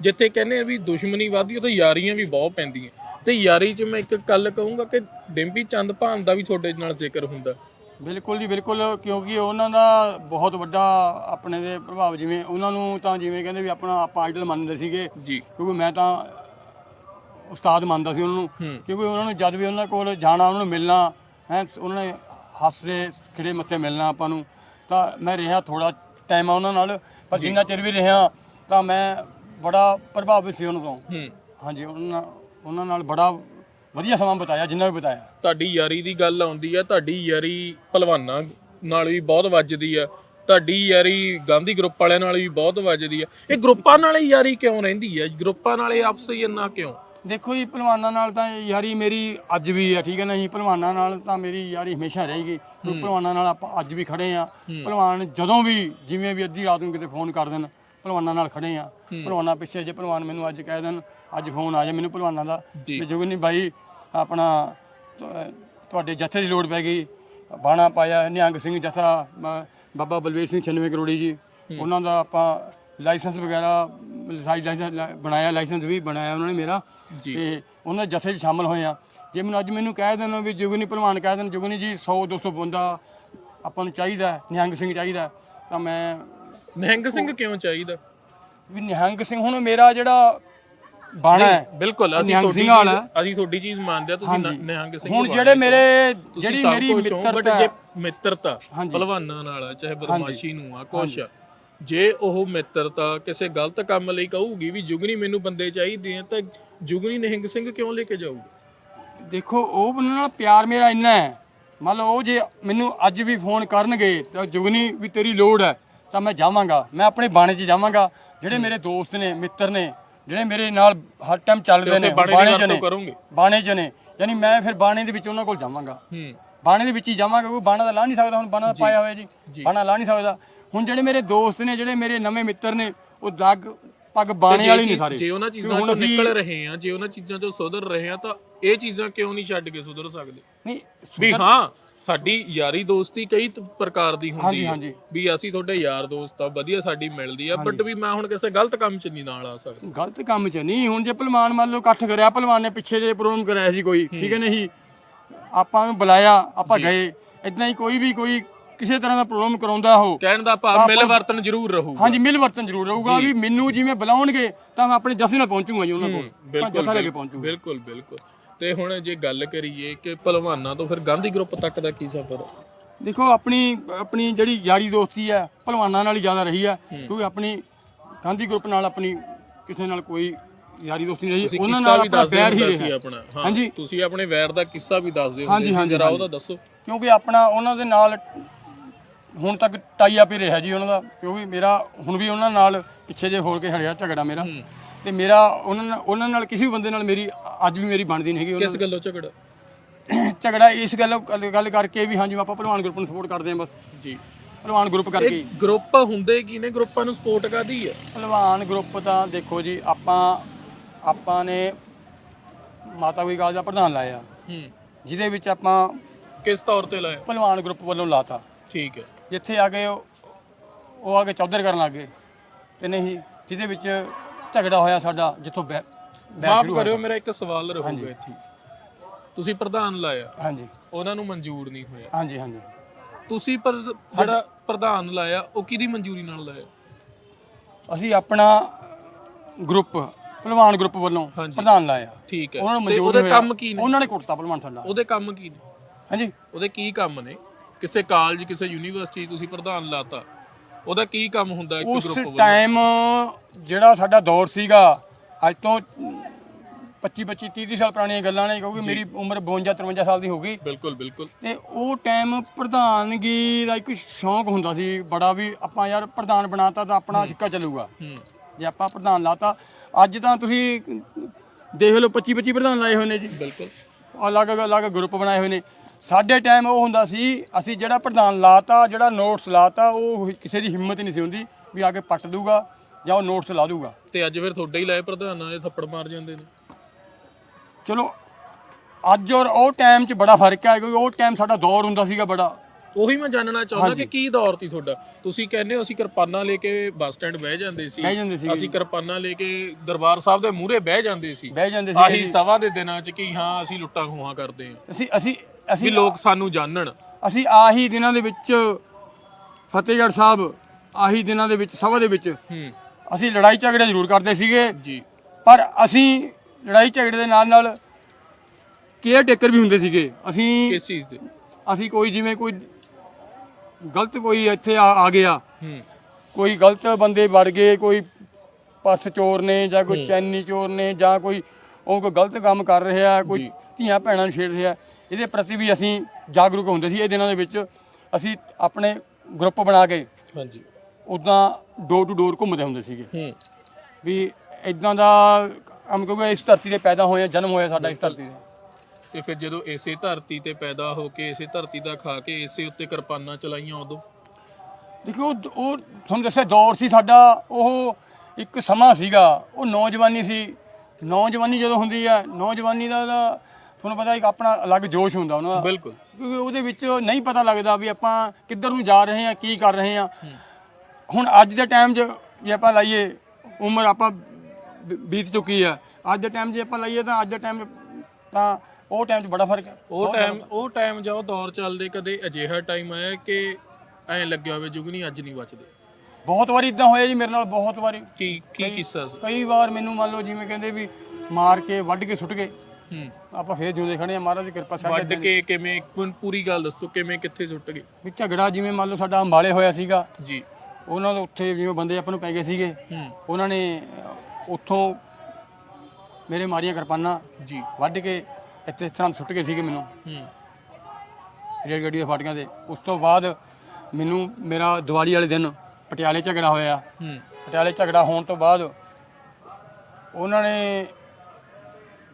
ਜਿੱਥੇ ਕਹਿੰਦੇ ਆ ਵੀ ਦੁਸ਼ਮਣੀ ਵੱਧਦੀ ਉਹ ਯਾਰੀਆਂ ਵੀ ਬਹੁਤ ਪੈਂਦੀਆਂ। ਤੇ ਯਾਰੀ 'ਚ ਮੈਂ ਇੱਕ ਗੱਲ ਕਹੂੰਗਾ ਕਿ ਡਿੰਪੀ ਚੰਦ ਭਾਨ ਦਾ ਵੀ ਤੁਹਾਡੇ ਨਾਲ ਜ਼ਿਕਰ ਹੁੰਦਾ। ਬਿਲਕੁਲ ਜੀ ਬਿਲਕੁਲ ਕਿਉਂਕਿ ਉਹਨਾਂ ਦਾ ਬਹੁਤ ਵੱਡਾ ਆਪਣੇ ਦੇ ਪ੍ਰਭਾਵ ਜਿਵੇਂ ਉਹਨਾਂ ਨੂੰ ਤਾਂ ਜਿਵੇਂ ਕਹਿੰਦੇ ਵੀ ਆਪਣਾ ਆਪਾਂ ਆਈਡਲ ਮੰਨਦੇ ਸੀਗੇ। ਜੀ। ਕਿਉਂਕਿ ਮੈਂ ਤਾਂ ਉਸਤਾਦ ਮੰਨਦਾ ਸੀ ਉਹਨਾਂ ਨੂੰ ਹੂੰ। ਕਿਉਂਕਿ ਉਹਨਾਂ ਨੂੰ ਜਦ ਵੀ ਉਹਨਾਂ ਕੋਲ ਜਾਣਾ ਉਹਨਾਂ ਨੂੰ ਮਿਲਣਾ ਹੈ ਉਹਨਾਂ ਨੇ ਹੱਸਦੇ ਖਿੜੇ ਮੱਥੇ ਮਿਲਣਾ ਆਪਾਂ ਨੂੰ। ਤਾਂ ਮੈਂ ਰਿਹਾ ਥੋੜਾ ਟਾਈਮ ਆ ਉਹਨਾਂ ਨਾਲ ਪਰ ਜਿੰਨਾ ਚਿਰ ਵੀ ਰਿਹਾ ਤਾਂ ਮੈਂ ਬੜਾ ਪ੍ਰਭਾਵਿਤ ਸੀ ਉਹਨਾਂ ਤੋਂ। ਹੂੰ। ਹਾਂਜੀ ਉਹਨਾਂ ਉਹਨਾਂ ਨਾਲ ਬੜਾ ਵਧੀਆ ਸਮਾਂ ਬਤਾਇਆ ਜਿੰਨਾ ਵੀ ਬਤਾਇਆ। ਤੁਹਾਡੀ ਯਾਰੀ ਦੀ ਗੱਲ ਆਉਂਦੀ ਆ ਤੁਹਾਡੀ ਯਾਰੀ ਪਹਿਲਵਾਨਾਂ ਨਾਲ ਵੀ ਬਹੁਤ ਵੱਜਦੀ ਆ। ਤੁਹਾਡੀ ਯਾਰੀ ਗਾਂਧੀ ਗਰੁੱਪ ਵਾਲਿਆਂ ਨਾਲ ਵੀ ਬਹੁਤ ਵੱਜਦੀ ਆ। ਇਹ ਗਰੁੱਪਾਂ ਨਾਲ ਹੀ ਯਾਰੀ ਕਿਉਂ ਰਹਿੰਦੀ ਆ? ਗਰੁੱਪਾਂ ਨਾਲ ਆਪਸ ਵਿੱਚ ਇੰਨਾ ਕਿਉਂ? ਦੇਖੋ ਜੀ ਪਹਿਲਵਾਨਾਂ ਨਾਲ ਤਾਂ ਯਾਰੀ ਮੇਰੀ ਅੱਜ ਵੀ ਹੈ ਠੀਕ ਹੈ ਨਾ ਜੀ? ਪਹਿਲਵਾਨਾਂ ਨਾਲ ਤਾਂ ਮੇਰੀ ਯਾਰੀ ਹਮੇਸ਼ਾ ਰਹੇਗੀ। ਪਹਿਲਵਾਨਾਂ ਨਾਲ ਆਪਾਂ ਅੱਜ ਵੀ ਖੜੇ ਆ। ਪਹਿਲਵਾਨ ਜਦੋਂ ਵੀ ਜਿਵੇਂ ਵੀ ਅੱਧੀ ਰਾਤ ਨੂੰ ਕਿਤੇ ਫੋਨ ਕਰ ਦੇਣ ਪਹਿਲਵਾਨਾਂ ਨਾਲ ਖੜੇ ਆ। ਪਹਿਲਵਾਨਾਂ ਪਿੱਛੇ ਜੇ ਪਹਿਲਵਾਨ ਮੈਨੂੰ ਅੱਜ ਕਹਿ ਦੇਣ ਅੱਜ ਫੋਨ ਆ ਜਾ ਮੈਨੂੰ ਪਹਿਲਵਾਨਾਂ ਦਾ। ਜੀ। ਜੁਗਨੀ ਬਾਈ ਆਪਣਾ ਤੁਹਾਡੇ ਜੱਥੇ ਦੀ ਲੋੜ ਪੈ ਗਈ। ਬਾਣਾ ਪਾਇਆ ਨਿਹੰਗ ਸਿੰਘ ਜਥਾ ਬਾਬਾ ਬਲਵੀਰ ਸਿੰਘ 96 ਕਰੋੜੀ ਜੀ। ਉਹਨਾਂ ਦਾ ਆਪਾਂ ਲਾਇਸੈਂਸ ਵਗੈਰਾ ਲਾਇਸੈਂਸ ਬਣਾਇਆ ਲਾਇਸੈਂਸ ਵੀ ਬਣਾਇਆ ਉਹਨਾਂ ਨੇ ਮੇਰਾ। ਤੇ ਉਹਨਾਂ ਦੇ ਜਥੇ 'ਚ ਸ਼ਾਮਲ ਹੋਏ ਆ ਜੇ ਮੈਨੂੰ ਅੱਜ ਮੈਨੂੰ ਕਹਿ ਦੇਣ ਵੀ ਜੁਗਨੀ ਪਹਿਲਵਾਨ ਕਹਿ ਦੇਣ ਜੁਗਨੀ ਜੀ 100 200 ਬੰਦਾ ਆਪਾਂ ਨੂੰ ਚਾਹੀਦਾ ਨਿਹੰਗ ਸਿੰਘ ਚਾਹੀਦਾ ਤਾਂ ਮੈਂ ਨਿਹੰਗ ਸਿੰਘ ਕਿਉਂ ਚਾਹੀਦਾ ਵੀ ਨਿਹੰਗ ਸਿੰਘ ਹੁਣ ਮੇਰਾ ਜਿਹੜਾ ਬਾਣਾ ਹੈ ਬਿਲਕੁਲ ਅਸੀਂ ਤੁਹਾਡੀ ਅਸੀਂ ਤੁਹਾਡੀ ਚੀਜ਼ ਮੰਨਦੇ ਆ ਤੁਸੀਂ। ਨਿਹੰਗ ਸਿੰਘ ਹੁਣ ਜਿਹੜੇ। ਮੇਰੇ ਜਿਹੜੀ ਮੇਰੀ ਮਿੱਤਰਤਾ ਮਿੱਤਰਤਾ। ਪਹਿਲਵਾਨਾਂ ਨਾਲ ਚਾਹੇ ਬਦਮਾਸ਼ੀ ਨੂੰ ਆ ਕੁਛ ਜੇ ਉਹ ਮਿੱਤਰਤਾ ਕਿਸੇ ਗਲਤ ਕੰਮ ਲਈ ਕਹੂਗੀ ਵੀ ਜੁਗਨੀ ਮੈਨੂੰ ਬੰਦੇ ਚਾਹੀਦੇ ਆ ਤਾਂ ਜੁਗਨੀ ਨਿਹੰਗ ਸਿੰਘ ਕਿਉਂ ਲੈ ਕੇ ਜਾਊਗਾ? ਦੇਖੋ ਉਹ ਬੰਦੇ ਨਾਲ ਪਿਆਰ ਮੇਰਾ ਇੰਨਾ ਹੈ। ਮੰਨ ਲਓ ਉਹ ਜੇ ਮੈਨੂੰ ਅੱਜ ਵੀ ਫੋਨ ਕਰਨਗੇ ਤਾਂ ਜੁਗਨੀ ਵੀ ਤੇਰੀ ਲੋੜ ਹੈ ਤਾਂ ਮੈਂ ਜਾਵਾਂਗਾ। ਮੈਂ ਆਪਣੇ ਬਾਣੇ 'ਚ ਜਾਵਾਂਗਾ। ਜਿਹੜੇ ਮੇਰੇ ਦੋਸਤ ਨੇ ਮਿੱਤਰ ਨੇ ਜਿਹੜੇ ਮੇਰੇ ਨਾਲ ਹਰ ਟਾਈਮ ਚੱਲਦੇ ਨੇ ਬਾਣੇ ਦੀ 'ਚ ਨੇ ਬਾਣੇ 'ਚ ਨੇ ਯਾਨੀ ਮੈਂ ਫਿਰ ਬਾਣੇ ਦੇ ਵਿੱਚ ਉਹਨਾਂ ਕੋਲ ਜਾਵਾਂਗਾ। ਹੂੰ। ਬਾਣੇ ਦੇ ਵਿੱਚ ਹੀ ਜਾਵਾਂਗਾ ਕੋਈ ਬਾਣਾ ਤਾਂ ਲਾ ਨਹੀਂ ਸਕਦਾ ਹੁਣ ਬਾਣਾ ਤਾਂ ਪਾਇਆ ਹੋਇਆ ਜੀ। ਬਾਣਾ ਲਾ ਨਹੀਂ ਸਕਦਾ। ਹੁਣ ਜਿਹੜੇ ਮੇਰੇ ਦੋਸਤ ਨੇ ਜਿਹੜੇ ਮੇਰੇ ਨਵੇਂ ਮਿੱਤਰ ਨੇ ਉਹ ਲੱਗ ਪੱਗ ਬਾਣੇ ਵਾਲੇ ਨਹੀਂ ਸਾਰੇ। ਜੇ ਉਹਨਾਂ ਚੀਜ਼ਾਂ ਚੋਂ ਨਿਕਲ ਰਹੇ ਆ ਜੇ ਉਹਨਾਂ ਚੀਜ਼ਾਂ ਚੋਂ ਸੁਧਰ ਰਹੇ ਆ ਤਾਂ ਇਹ ਚੀਜ਼ਾਂ ਕਿਉਂ ਨਹੀਂ ਛੱਡ ਕੇ ਸੁਧਰ ਸਕਦੇ? ਨਹੀਂ ਵੀ ਹਾਂ ਸਾਡੀ ਯਾਰੀ ਦੋਸਤੀ ਕਈ ਪ੍ਰਕਾਰ ਦੀ ਹੁੰਦੀ ਹੈ। ਵੀ ਅਸੀਂ ਤੁਹਾਡੇ ਯਾਰ ਦੋਸਤ ਆ ਵਧੀਆ ਸਾਡੀ ਮਿਲਦੀ ਆ ਬਟ ਵੀ ਮੈਂ ਹੁਣ ਕਿਸੇ ਗਲਤ ਕੰਮ 'ਚ ਨਹੀਂ ਨਾਲ ਆ ਸਕਦਾ। ਗਲਤ ਕੰਮ 'ਚ ਨਹੀਂ ਹੁਣ ਜੇ ਭਲਵਾਨ ਮੰਨ ਲਓ ਇਕੱਠ ਕਰਿਆ ਭਲਵਾਨ ਨੇ ਪਿੱਛੇ ਜੇ ਪ੍ਰੋਗਰਾਮ ਕਰਾਇਆ ਸੀ ਕੋਈ ਠੀਕ ਹੈ ਨਹੀਂ? ਆਪਾਂ ਨੂੰ ਬੁਲਾਇਆ ਆਪਾਂ ਗਏ ਇਦਾਂ ਹੀ ਕੋਈ ਵੀ ਕੋਈ ਕਿਸੇ ਤਰ੍ਹਾਂ ਦਾ ਪ੍ਰੋਗਰਾਮ ਕਰਾਉਂਦਾ ਹੋ ਕਹਿਣ ਦਾ ਭਾਵ ਮਿਲ ਵਰਤਨ ਜ਼ਰੂਰ ਰਹੂਗਾ। ਹਾਂਜੀ ਮਿਲ ਵਰਤਨ ਜ਼ਰੂਰ ਰਹੂਗਾ ਵੀ ਮੈਨੂੰ ਜਿਵੇਂ ਬੁਲਾਉਣਗੇ ਤਾਂ ਮੈਂ ਆਪਣੇ ਜਥੇ ਨਾਲ ਪਹੁੰਚੂਗਾ ਜੀ ਉਹਨਾਂ ਕੋਲ। ਬਿਲਕੁਲ ਜਥਾ ਲੈ ਕੇ ਪਹੁੰਚੂਗਾ। ਬਿਲਕੁਲ ਬਿਲਕੁਲ। ਤੇ ਹੁਣ ਜੇ ਗੱਲ ਕਰੀਏ ਕਿ ਪਹਿਲਵਾਨਾਂ ਤੋਂ ਫਿਰ ਗਾਂਧੀ ਗਰੁੱਪ ਤੱਕ ਦਾ ਕੀ ਸਫ਼ਰ? ਹੈ ਦੇਖੋ ਆਪਣੀ ਆਪਣੀ ਜਿਹੜੀ ਯਾਰੀ ਦੋਸਤੀ ਹੈ ਭਲਵਾਨਾਂ ਨਾਲ ਹੀ ਜ਼ਿਆਦਾ ਰਹੀ ਹੈ। ਕਿਉਂਕਿ ਆਪਣੀ ਗਾਂਧੀ ਗਰੁੱਪ ਨਾਲ ਆਪਣੀ ਕਿਸੇ ਨਾਲ ਕੋਈ ਯਾਰੀ ਦੋਸਤੀ ਨਹੀਂ ਰਹੀ। ਉਹਨਾਂ ਨਾਲ ਆਪਣਾ ਬੈਰ ਹੀ ਰਿਹਾ। ਆਪਣਾ। ਹਾਂਜੀ। ਤੁਸੀਂ ਆਪਣੇ ਵੈਰ ਦਾ ਕਿੱਸਾ ਵੀ ਦੱਸਦੇ ਹਾਂਜੀ, ਹੁੰਦੇ ਸੀ। ਹਾਂਜੀ, ਜਰਾ। ਉਹਦਾ ਦੱਸੋ। ਕਿਉਂਕਿ ਆਪਣਾ ਉਹਨਾਂ ਦੇ ਨਾਲ ਹੁਣ ਤੱਕ ਟਾਈ ਹੀ ਰਿਹਾ ਜੀ ਉਹਨਾਂ ਦਾ ਕਿਉਂਕਿ ਮੇਰਾ ਹੁਣ ਵੀ ਉਹਨਾਂ ਨਾਲ ਪਿੱਛੇ ਜੇ ਹੋਰ ਕੇ ਹੜਿਆ ਝਗੜਾ ਮੇਰਾ। ਤੇ ਮੇਰਾ ਉਹਨਾਂ ਨਾਲ ਉਹਨਾਂ ਨਾਲ ਕਿਸੇ ਵੀ ਬੰਦੇ ਨਾਲ ਮੇਰੀ ਅੱਜ ਵੀ ਮੇਰੀ ਬਣਦੀ ਨਹੀਂ ਹੈਗੀ ਕਿਸ ਗੱਲੋਂ ਝਗੜਾ? ਝਗੜਾ ਇਸ ਗੱਲ ਗੱਲ ਕਰਕੇ ਵੀ ਹਾਂਜੀ ਆਪਾਂ ਭਲਵਾਨ ਗਰੁੱਪ ਨੂੰ ਸਪੋਰਟ ਕਰਦੇ ਹਾਂ ਬਸ। ਜੀ। ਭਲਵਾਨ ਗਰੁੱਪ ਕਰਕੇ ਗਰੁੱਪ ਹੁੰਦੇ ਕੀ ਨੇ? ਗਰੁੱਪਾਂ ਨੂੰ ਸਪੋਰਟ ਕਰਦੀ ਹੈ ਭਲਵਾਨ ਗਰੁੱਪ ਤਾਂ ਦੇਖੋ ਜੀ ਆਪਾਂ ਆਪਾਂ ਨੇ ਮਾਤਾ ਕੋਈ ਦਾ ਪ੍ਰਧਾਨ ਲਾਇਆ। ਹੂੰ। ਜਿਹਦੇ ਵਿੱਚ ਆਪਾਂ ਕਿਸ ਤੌਰ ਤੇ ਲਾਇਆ? ਭਲਵਾਨ ਗਰੁੱਪ ਵੱਲੋਂ ਲਾਤਾ। ਠੀਕ ਹੈ। ਜਿੱਥੇ ਆ ਗਏ ਉਹ ਉਹ ਆ ਕੇ ਚੌਧਰ ਕਰਨ ਲੱਗੇ ਤੇ ਨਹੀਂ ਜਿਹਦੇ ਵਿੱਚ ਝਗੜਾ ਹੋਇਆ ਸਾਡਾ ਜਿੱਥੋਂ ਬੈ- ਬੈਠ ਮਾਫ ਸ਼ੁਰੂ ਕਰਿਓ ਮੇਰਾ ਇੱਕ ਸਵਾਲ ਰਹੂਗਾ ਇੱਥੇ। ਤੁਸੀਂ ਪ੍ਰਧਾਨ ਲਾਇਆ। ਹਾਂਜੀ। ਉਹਨਾਂ ਨੂੰ ਮਨਜ਼ੂਰ ਨਹੀਂ ਹੋਇਆ। ਹਾਂਜੀ ਹਾਂਜੀ। ਤੁਸੀਂ ਪਰ ਜਿਹੜਾ ਪ੍ਰਧਾਨ ਲਾਇਆ ਉਹ ਕਿਹਦੀ ਮਨਜ਼ੂਰੀ ਨਾਲ ਲਾਇਆ? ਅਸੀਂ ਆਪਣਾ ਗਰੁੱਪ ਭਲਵਾਨ ਗਰੁੱਪ ਵੱਲੋਂ ਹਾਂਜੀ। ਪ੍ਰਧਾਨ ਲਾਇਆ। ਠੀਕ ਹੈ। ਉਹਨਾਂ ਨੂੰ ਤੇ ਮਨਜ਼ੂਰ ਉਹਦੇ ਹੋਇਆ। ਕੰਮ ਕੀ ਨੇ? ਉਹਨਾਂ ਨੇ ਕੁੱਟਤਾ ਭਲਵਾਨ ਸਾਡਾ। ਉਹਦੇ ਕੰਮ ਕੀ ਨੇ? ਹਾਂਜੀ। ਉਹਦੇ ਕੀ ਕੰਮ ਨੇ? ਕਿਸੇ ਕਾਲਜ ਕਿਸੇ ਯੂਨੀਵਰਸਿਟੀ ਤੁਸੀਂ ਪ੍ਰਧਾਨ ਲਾਤਾ ਉਹਦਾ ਕੀ ਕੰਮ ਹੁੰਦਾ ਇੱਕ ਉਸ ਗਰੁੱਪ ਵੱਲੋਂ? ਟਾਈਮ ਜਿਹੜਾ ਸਾਡਾ ਦੌਰ ਸੀਗਾ ਅੱਜ ਤੋਂ 25 25 30 ਸਾਲ ਪੁਰਾਣੀਆਂ ਗੱਲਾਂ ਨੇ ਕਿਉਂਕਿ ਮੇਰੀ ਉਮਰ 52 53 ਸਾਲ ਦੀ ਹੋ ਗਈ। ਬਿਲਕੁਲ ਬਿਲਕੁਲ। ਤੇ ਉਹ ਟਾਈਮ ਪ੍ਰਧਾਨਗੀ ਦਾ ਇੱਕ ਸ਼ੌਂਕ ਹੁੰਦਾ ਸੀ ਬੜਾ ਵੀ ਆਪਾਂ ਯਾਰ ਪ੍ਰਧਾਨ ਬਣਾਤਾ ਤਾਂ ਆਪਣਾ ਸਿੱਕਾ ਚੱਲੂਗਾ। ਹੂੰ। ਜੇ ਆਪਾਂ ਪ੍ਰਧਾਨ ਲਾਤਾ ਅੱਜ ਤਾਂ ਤੁਸੀਂ ਦੇਖ ਲਓ 25 25 ਪ੍ਰਧਾਨ ਲਾਏ ਹੋਏ ਨੇ ਜੀ। ਬਿਲਕੁਲ। ਅਲੱਗ ਅਲੱਗ ਗਰੁੱਪ ਬਣਾਏ ਹੋਏ ਨੇ। ਸਾਡੇ ਟਾਈਮ ਉਹ ਹੁੰਦਾ ਸੀ ਅਸੀਂ ਜਿਹੜਾ ਪ੍ਰਧਾਨ ਲਾਤਾ ਜਿਹੜਾ ਨੋਟਸ ਲਾਤਾ ਉਹ ਕਿਸੇ ਦੀ ਹਿੰਮਤ ਨਹੀਂ ਸੀ ਹੁੰਦੀ ਵੀ ਆ ਕੇ ਪੱਟ ਦੂਗਾ ਜਾਂ ਉਹ ਨੋਟਸ ਲਾ ਦੂਗਾ। ਤੇ ਅੱਜ ਫਿਰ ਤੁਹਾਡੇ ਹੀ ਲਾਏ ਪ੍ਰਧਾਨਾਂ ਦੇ ਥੱਪੜ ਮਾਰ ਜਾਂਦੇ ਨੇ। ਚਲੋ ਅੱਜ ਔਰ ਉਹ ਟਾਈਮ 'ਚ ਬੜਾ ਫ਼ਰਕ ਹੈ ਕਿਉਂਕਿ ਉਹ ਟਾਈਮ ਸਾਡਾ ਦੌਰ ਹੁੰਦਾ ਸੀਗਾ ਬੜਾ। ਉਹੀ ਮੈਂ ਜਾਣਨਾ ਚਾਹੁੰਦਾ ਕਿ ਕੀ ਦੌਰ ਸੀ ਤੁਹਾਡਾ? ਤੁਸੀਂ ਕਹਿੰਦੇ ਹੋ ਅਸੀਂ ਕਿਰਪਾਨਾਂ ਲੈ ਕੇ ਬੱਸ ਸਟੈਂਡ ਬਹਿ ਜਾਂਦੇ ਸੀ। ਬਹਿ ਜਾਂਦੇ ਸੀ। ਅਸੀਂ ਕਿਰਪਾਨਾਂ ਲੈ ਕੇ ਦਰਬਾਰ ਸਾਹਿਬ ਦੇ ਮੂਹਰੇ ਬਹਿ ਜਾਂਦੇ ਸੀ। ਬਹਿ ਜਾਂਦੇ ਸੀ ਆਹੀ ਸਭਾ ਦੇ ਦਿਨਾਂ 'ਚ ਕਿ ਹਾਂ ਅਸੀਂ ਲੁੱਟਾਂ ਖੋਹਾਂ ਕਰਦੇ ਹਾਂ। ਅਸੀਂ ਅਸੀਂ ਵੀ ਅਸੀਂ ਲੋਕ ਸਾਨੂੰ ਜਾਣਨ ਅਸੀਂ ਆਹੀ ਦਿਨਾਂ ਦੇ ਵਿੱਚ ਫਤਿਹਗੜ੍ਹ ਸਾਹਿਬ ਆਹੀ ਦਿਨਾਂ ਦੇ ਵਿੱਚ ਸਭਾ ਦੇ ਵਿੱਚ ਹੂੰ। ਅਸੀਂ ਲੜਾਈ ਝਗੜੇ ਜ਼ਰੂਰ ਕਰਦੇ ਸੀਗੇ। ਜੀ। ਪਰ ਅਸੀਂ ਲੜਾਈ ਝਗੜੇ ਦੇ ਨਾਲ ਨਾਲ ਕੇਅਰ ਟੇਕਰ ਵੀ ਹੁੰਦੇ ਸੀਗੇ। ਅਸੀਂ ਕਿਸ ਚੀਜ਼ ਦੇ? ਅਸੀਂ ਕੋਈ ਜਿਵੇਂ ਕੋਈ ਗਲਤ ਕੋਈ ਇੱਥੇ ਆ ਆ ਗਿਆ। ਹੂੰ। ਕੋਈ ਗਲਤ ਬੰਦੇ ਵੜ ਗਏ ਕੋਈ ਪਰਸ ਚੋਰ ਨੇ ਜਾਂ ਕੋਈ ਚੈਨੀ ਚੋਰ ਨੇ ਜਾਂ ਕੋਈ ਉਹ ਕੋਈ ਗਲਤ ਕੰਮ ਕਰ ਰਿਹਾ ਕੋਈ। ਧੀਆਂ ਭੈਣਾਂ ਨੂੰ ਛੇੜ ਰਿਹਾ। ਇਹਦੇ ਪ੍ਰਤੀ ਵੀ ਅਸੀਂ ਜਾਗਰੂਕ ਹੁੰਦੇ ਸੀ। ਇਹ ਦਿਨਾਂ ਦੇ ਵਿੱਚ ਅਸੀਂ ਆਪਣੇ ਗਰੁੱਪ ਬਣਾ ਕੇ ਹਾਂਜੀ। ਉਦਾਂ ਡੋਰ ਟੂ ਡੋਰ ਘੁੰਮਦੇ ਹੁੰਦੇ ਸੀਗੇ। ਵੀ ਇਦਾਂ ਦਾ ਕੰਮ ਕਿਉਂਕਿ ਇਸ ਧਰਤੀ ਤੇ ਪੈਦਾ ਹੋਏ ਜਨਮ ਹੋਇਆ ਸਾਡਾ ਇਸ ਧਰਤੀ ਤੇ। ਤੇ ਫਿਰ ਜਦੋਂ ਇਸੇ ਧਰਤੀ ਤੇ ਪੈਦਾ ਹੋ ਕੇ ਇਸੇ ਧਰਤੀ ਦਾ ਖਾ ਕੇ ਇਸੇ ਉੱਤੇ ਕਿਰਪਾਨਾਂ ਚਲਾਈਆਂ ਉਦੋਂ? ਦੇਖੋ ਉਹ ਤੁਹਾਨੂੰ ਦੱਸਿਆ ਦੌਰ ਸੀ ਸਾਡਾ ਉਹ ਇੱਕ ਸਮਾਂ ਸੀਗਾ। ਉਹ ਨੌਜਵਾਨੀ ਸੀ। ਨੌਜਵਾਨੀ ਜਦੋਂ ਹੁੰਦੀ ਹੈ ਨੌਜਵਾਨੀ ਦਾ ਤੁਹਾਨੂੰ ਪਤਾ ਇੱਕ ਆਪਣਾ ਅਲੱਗ ਜੋਸ਼ ਹੁੰਦਾ ਉਹਨਾਂ ਦਾ। ਬਿਲਕੁਲ। ਕਿਉਂਕਿ ਉਹਦੇ ਵਿੱਚ ਨਹੀਂ ਪਤਾ ਲੱਗਦਾ ਵੀ ਆਪਾਂ ਕਿੱਧਰ ਨੂੰ ਜਾ ਰਹੇ ਹਾਂ ਕੀ ਕਰ ਰਹੇ ਹਾਂ। ਹੁਣ ਅੱਜ ਦੇ ਟਾਈਮ 'ਚ ਜੇ ਆਪਾਂ ਲਾਈਏ ਉਮਰ ਆਪਾਂ ਬੀਤ ਚੁੱਕੀ ਹੈ ਅੱਜ ਦੇ ਟਾਈਮ 'ਜੇ ਆਪਾਂ ਲਾਈਏ ਤਾਂ ਅੱਜ ਦੇ ਟਾਈਮ ਤਾਂ ਉਹ ਟਾਈਮ 'ਚ ਬੜਾ ਫ਼ਰਕ ਹੈ ਉਹ ਟਾਈਮ ਉਹ ਟਾਈਮ ਜਾਂ ਉਹ ਦੌਰ ਚੱਲਦੇ ਕਦੇ ਅਜਿਹਾ ਟਾਈਮ ਆਇਆ ਕਿ ਐਂ ਲੱਗਿਆ ਹੋਵੇ ਜੁਗਨੀ ਅੱਜ ਨਹੀਂ ਬਚਦੇ। ਬਹੁਤ ਵਾਰੀ ਇਦਾਂ ਹੋਇਆ ਜੀ ਮੇਰੇ ਨਾਲ ਬਹੁਤ ਵਾਰੀ। ਕੀ ਕੀ ਕਿੱਸਾ ਸੀ? ਕਈ ਵਾਰ ਮੈਨੂੰ ਮੰਨ ਲਓ ਜਿਵੇਂ ਕਹਿੰਦੇ ਵੀ ਮਾਰ ਕੇ ਵੱਢ ਕੇ ਸੁੱਟ ਗਏ। ਹੂੰ। ਆਪਾਂ ਫੇਰ ਜਿਉਂਦੇ ਖੜੇ ਆ ਮਹਾਰਾਜ ਦੀ ਕਿਰਪਾ ਸਾਡੇ ਵੱਢ ਕੇ ਕਿਵੇਂ ਪੂਰੀ- ਪੂਰੀ ਗੱਲ ਦੱਸੋ ਕਿਵੇਂ ਕਿੱਥੇ ਸੁੱਟ ਗਏ? ਵੀ ਝਗੜਾ ਜਿਵੇਂ ਮੰਨ ਲਓ ਸਾਡਾ ਅੰਬਾਲੇ ਹੋਇਆ ਸੀਗਾ। ਜੀ। ਉਹਨਾਂ ਦੇ ਉੱਥੇ ਜਿਵੇਂ ਬੰਦੇ ਆਪਾਂ ਨੂੰ ਪੈ ਗਏ ਸੀਗੇ। ਹੂੰ। ਉਹਨਾਂ ਨੇ ਅਹ, ਉੱਥੋਂ ਮੇਰੇ ਮਾਰੀਆਂ ਕਿਰਪਾਨਾਂ ਜੀ। ਵੱਢ ਕੇ ਇੱਥੇ ਸਰਹੰਦ ਸੁੱਟ ਗਏ ਸੀਗੇ ਮੈਨੂੰ। ਹੂੰ। ਰੇਲ ਗੱਡੀ ਦੇ ਫਾਟਕਾਂ ਤੇ। ਉਸ ਤੋਂ ਬਾਅਦ ਮੈਨੂੰ ਮੇਰਾ ਦੀਵਾਲੀ ਵਾਲੇ ਦਿਨ ਪਟਿਆਲੇ ਝਗੜਾ ਹੋਇਆ। ਹੂੰ। ਪਟਿਆਲੇ ਝਗੜਾ ਹੋਣ ਤੋਂ ਬਾਅਦ ਉਹਨਾਂ ਨੇ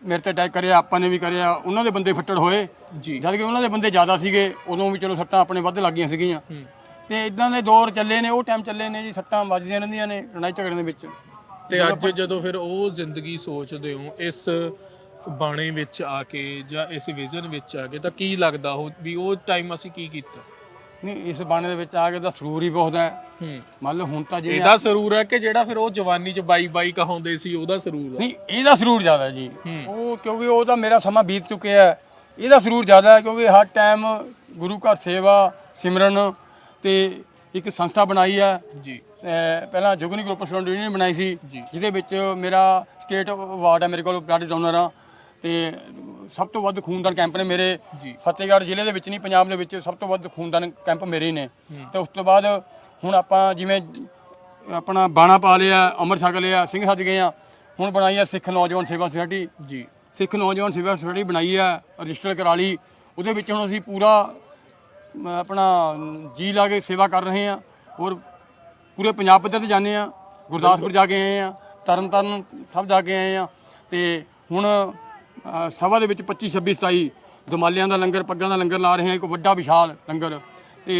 ਮੇਰੇ ਤੇ ਅਟੈਕ ਕਰਿਆ ਆਪਾਂ ਨੇ ਵੀ ਕਰਿਆ ਉਹਨਾਂ ਦੇ ਬੰਦੇ ਫੱਟੜ ਹੋਏ। ਜੀ। ਜਦ ਕਿ ਉਹਨਾਂ ਦੇ ਬੰਦੇ ਜ਼ਿਆਦਾ ਸੀਗੇ ਉਦੋਂ ਵੀ ਚਲੋ ਸੱਟਾਂ ਆਪਣੇ ਵੱਧ ਲੱਗੀਆਂ ਸੀਗੀਆਂ। ਹੂੰ। ਤੇ ਇਦਾਂ ਦੇ ਦੌਰ ਚੱਲੇ ਨੇ ਉਹ ਟਾਈਮ ਚੱਲੇ ਨੇ ਜੀ ਸੱਟਾਂ ਵੱਜਦੀਆਂ ਰਹਿੰਦੀਆਂ ਨੇ ਲੜਾਈ ਝਗੜੇ ਦੇ ਵਿੱਚ। ਤੇ ਅੱਜ ਜਦੋਂ ਫਿਰ ਉਹ ਜ਼ਿੰਦਗੀ ਸੋਚਦੇ ਹੋ ਇਸ ਬਾਣੇ ਵਿੱਚ ਆ ਕੇ ਜਾਂ ਇਸ ਵਿਜ਼ਨ ਵਿੱਚ ਆ ਕੇ ਤਾਂ ਕੀ ਲੱਗਦਾ ਉਹ ਵੀ ਉਹ ਟਾਈਮ ਅਸੀਂ ਕੀ ਕੀਤਾ? ਨਹੀਂ ਇਸ ਬਾਣੇ ਦੇ ਵਿੱਚ ਆ ਕੇ ਤਾਂ ਸਰੂਰ ਹੀ ਬਹੁਤ ਹੈ। ਹੂੰ। ਮੰਨ ਲਓ ਹੁਣ ਤਾਂ ਜਿਵੇਂ ਇਹਦਾ ਸਰੂਰ ਹੈ ਕਿ ਜਿਹੜਾ ਫਿਰ ਉਹ ਜਵਾਨੀ ਚ ਬਾਈ ਬਾਈ ਕਹਾਉਂਦੇ ਸੀ ਉਹਦਾ ਸਰੂਰ ਹੈ? ਨਹੀਂ ਇਹਦਾ ਸਰੂਰ ਜ਼ਿਆਦਾ ਹੈ। ਜੀ। ਉਹ ਕਿਉਂਕਿ ਉਹ ਤਾਂ ਮੇਰਾ ਸਮਾਂ ਬੀਤ ਚੁੱਕਿਆ ਹੈ। ਇਹਦਾ ਸਰੂਰ ਜ਼ਿਆਦਾ ਹੈ ਕਿਉਂਕਿ ਹਰ ਟਾਈਮ ਗੁਰੂ ਘਰ ਸੇਵਾ ਸਿਮਰਨ ਤੇ ਇੱਕ ਸੰਸਥਾ ਬਣਾਈ ਹੈ। ਜੀ। ਅਹ ਪਹਿਲਾਂ ਜੁਗਨੀ ਗਰੁੱਪ ਸਟੂਡੈਂਟ ਯੂਨੀਅਨ ਬਣਾਈ ਸੀ ਜੀ। ਜਿਹਦੇ ਵਿੱਚ ਮੇਰਾ ਸਟੇਟ ਅਵਾਰਡ ਹੈ ਮੇਰੇ ਕੋਲ ਬਲੱਡ ਡੋਨਰ ਆ। ਤੇ ਸਭ ਤੋਂ ਵੱਧ ਖੂਨਦਾਨ ਕੈਂਪ ਨੇ ਮੇਰੇ। ਫਤਿਹਗੜ੍ਹ ਜ਼ਿਲ੍ਹੇ ਦੇ ਵਿੱਚ ਨਹੀਂ ਪੰਜਾਬ ਦੇ ਵਿੱਚ ਸਭ ਤੋਂ ਵੱਧ ਖੂਨਦਾਨ ਕੈਂਪ ਮੇਰੇ ਹੀ। ਨੇ। ਤੇ ਉਸ ਤੋਂ ਬਾਅਦ ਹੁਣ ਆਪਾਂ ਜਿਵੇਂ ਆਪਣਾ ਬਾਣਾ ਪਾ ਲਿਆ ਅਮਰ ਛਕ ਲਿਆ ਸਿੰਘ ਸੱਜ ਗਏ ਆ। ਹੁਣ ਬਣਾਈ ਆ ਸਿੱਖ ਨੌਜਵਾਨ ਸੇਵਾ ਸੁਸਾਇਟੀ। ਜੀ। ਸਿੱਖ ਨੌਜਵਾਨ ਸੇਵਾ ਸੁਸਾਇਟੀ ਬਣਾਈ ਆ ਰਜਿਸਟਰ ਕਰਾ ਲਈ। ਉਹਦੇ ਵਿੱਚ ਹੁਣ ਅਸੀਂ ਪੂਰਾ ਆਪਣਾ ਜੀ ਲਾ ਕੇ ਸੇਵਾ ਕਰ ਰਹੇ ਹਾਂ ਔਰ ਪੂਰੇ ਪੰਜਾਬ ਪੱਧਰ ਤੇ ਜਾਂਦੇ ਆ। ਗੁਰਦਾਸਪੁਰ ਜਾ ਕੇ ਆਏ ਆ ਤਰਨ ਤਾਰਨ ਸਭ ਜਾ ਕੇ ਆਏ ਆ। ਤੇ ਹੁਣ ਸਭਾ ਦੇ ਵਿੱਚ 25 26 27 ਦਮਾਲਿਆਂ ਦਾ ਲੰਗਰ ਪੱਗਾਂ ਦਾ ਲੰਗਰ ਲਾ ਰਹੇ ਹਾਂ ਇੱਕ ਵੱਡਾ ਵਿਸ਼ਾਲ ਲੰਗਰ। ਤੇ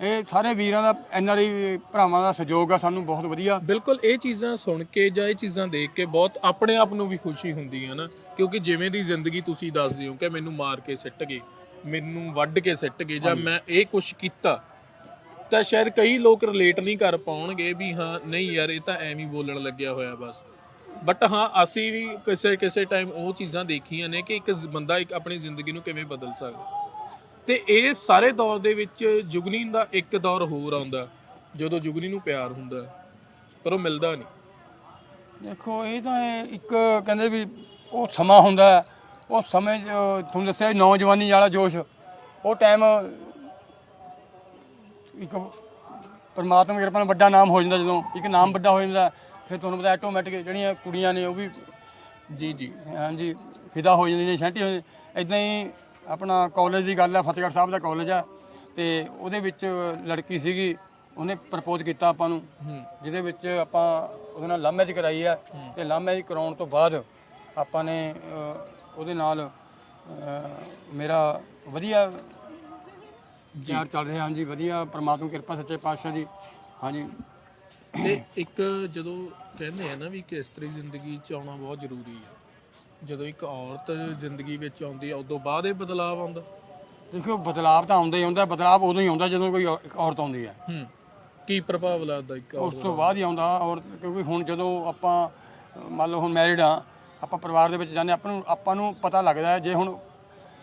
ਇਹ ਸਾਰੇ ਵੀਰਾਂ ਦਾ ਐਨਆਰਆਈ ਭਰਾਵਾਂ ਦਾ ਸਹਿਯੋਗ ਆ ਸਾਨੂੰ ਬਹੁਤ ਵਧੀਆ। ਬਿਲਕੁਲ ਇਹ ਚੀਜ਼ਾਂ ਸੁਣ ਕੇ ਜਾਂ ਇਹ ਚੀਜ਼ਾਂ ਦੇਖ ਕੇ ਬਹੁਤ ਆਪਣੇ ਆਪ ਨੂੰ ਵੀ ਖੁਸ਼ੀ ਹੁੰਦੀ ਹੈ ਨਾ ਕਿਉਂਕਿ ਜਿਵੇਂ ਦੀ ਜ਼ਿੰਦਗੀ ਤੁਸੀਂ ਦੱਸਦੇ ਹੋ ਕਿ ਮੈਨੂੰ ਮਾਰ ਕੇ ਸਿੱਟ ਗਏ ਮੈਨੂੰ ਵੱਢ ਕੇ ਸਿੱਟ ਗਏ ਜਾਂ ਮੈਂ ਇਹ ਕੁਝ ਕੀਤਾ ਤਾਂ ਸ਼ਾਇਦ ਕਈ ਲੋਕ ਰਿਲੇਟ ਨਹੀਂ ਕਰ ਪਾਉਣਗੇ ਵੀ ਹਾਂ ਨਹੀਂ ਯਾਰ ਇਹ ਤਾਂ ਐਵੇਂ ਹੀ ਬੋਲਣ ਲੱਗਿਆ ਹੋਇਆ ਬਸ। ਬਟ ਹਾਂ ਅਸੀਂ ਵੀ ਕਿਸੇ ਕਿਸੇ ਟਾਈਮ ਉਹ ਚੀਜ਼ਾਂ ਦੇਖੀਆਂ ਨੇ ਕਿ ਇੱਕ ਜ਼- ਬੰਦਾ ਇੱਕ ਆਪਣੀ ਜ਼ਿੰਦਗੀ ਨੂੰ ਕਿਵੇਂ ਬਦਲ ਸਕਦਾ। ਤੇ ਇਹ ਸਾਰੇ ਦੌਰ ਦੇ ਵਿੱਚ ਜੁਗਨੀ ਦਾ ਇੱਕ ਦੌਰ ਹੋਰ ਆਉਂਦਾ ਜਦੋਂ ਜੁਗਨੀ ਨੂੰ ਪਿਆਰ ਹੁੰਦਾ ਪਰ ਉਹ ਮਿਲਦਾ ਨਹੀਂ। ਦੇਖੋ ਇਹ ਤਾਂ ਇਹ ਇੱਕ ਕਹਿੰਦੇ ਵੀ ਉਹ ਸਮਾਂ ਹੁੰਦਾ ਹੈ, ਉਹ ਸਮੇਂ 'ਚ ਤੁਹਾਨੂੰ ਦੱਸਿਆ ਸੀ ਨੌਜਵਾਨੀ ਵਾਲਾ ਜੋਸ਼ ਉਹ ਟਾਈਮ ਇੱਕ ਪਰਮਾਤਮਾ ਦੀ ਕਿਰਪਾ ਨਾਲ ਵੱਡਾ ਨਾਮ ਹੋ ਜਾਂਦਾ ਜਦੋਂ ਇੱਕ ਨਾਮ ਵੱਡਾ ਹੋ ਜਾਂਦਾ ਫਿਰ ਤੁਹਾਨੂੰ ਪਤਾ ਆਟੋਮੈਟਿਕ ਜਿਹੜੀਆਂ ਕੁੜੀਆਂ ਨੇ ਉਹ ਵੀ ਜੀ ਜੀ। ਹਾਂਜੀ ਫਿਦਾ ਹੋ ਜਾਂਦੀਆਂ ਨੇ ਛਾਂਟੀ ਹੋ ਇਦਾਂ ਹੀ ਆਪਣਾ ਕਾਲਜ ਦੀ ਗੱਲ ਹੈ ਫਤਿਹਗੜ੍ਹ ਸਾਹਿਬ ਦਾ ਕਾਲਜ ਆ ਤੇ ਉਹਦੇ ਵਿੱਚ ਲੜਕੀ ਸੀਗੀ ਉਹਨੇ ਪ੍ਰਪੋਜ਼ ਕੀਤਾ ਆਪਾਂ ਨੂੰ ਜਿਹਦੇ ਵਿੱਚ ਆਪਾਂ ਉਹਦੇ ਨਾਲ ਲਵ ਮੈਰਿਜ ਕਰਾਈ ਆ ਤੇ ਲਵ ਮੈਰਿਜ ਕਰਾਉਣ ਤੋਂ ਬਾਅਦ ਆਪਾਂ ਨੇ ਉਹਦੇ ਨਾਲ ਮੇਰਾ ਵਧੀਆ ਪਿਆਰ ਚੱਲ ਰਿਹਾ ਹਾਂਜੀ ਵਧੀਆ ਪ੍ਰਮਾਤਮਾ ਕਿਰਪਾ ਸੱਚੇ ਪਾਤਸ਼ਾਹ ਦੀ। ਹਾਂਜੀ। ਤੇ ਇੱਕ ਜਦੋਂ ਕਹਿੰਦੇ ਆ ਨਾ ਵੀ ਕਿ ਇਸਤਰੀ ਜ਼ਿੰਦਗੀ ਚ ਆਉਣਾ ਬਹੁਤ ਜ਼ਰੂਰੀ ਹੈ ਜਦੋਂ ਇੱਕ ਔਰਤ ਜ਼ਿੰਦਗੀ ਵਿੱਚ ਆਉਂਦੀ ਹੈ ਉਦੋਂ ਬਾਅਦ ਇਹ ਬਦਲਾਅ ਆਉਂਦਾ। ਦੇਖੋ ਬਦਲਾਵ ਤਾਂ ਆਉਂਦਾ ਹੀ ਆਉਂਦਾ ਬਦਲਾਵ ਉਦੋਂ ਹੀ ਆਉਂਦਾ ਜਦੋਂ ਕੋਈ ਔ- ਇੱਕ ਔਰਤ ਆਉਂਦੀ ਹੈ ਹੂੰ ਕੀ ਪ੍ਰਭਾਵ ਲੱਗਦਾ ਇੱਕ ਉਸ ਔਰਤ ਤੋਂ ਬਾਅਦ ਹੀ ਆਉਂਦਾ ਔਰ ਕਿਉਂਕਿ ਹੁਣ ਜਦੋਂ ਆਪਾਂ ਮੰਨ ਲਓ ਹੁਣ ਮੈਰਿਡ ਆ ਆਪਾਂ ਪਰਿਵਾਰ ਦੇ ਵਿੱਚ ਜਾਂਦੇ ਆਪਾਂ ਨੂੰ ਆਪਾਂ ਨੂੰ ਪਤਾ ਲੱਗਦਾ ਹੈ ਜੇ ਹੁਣ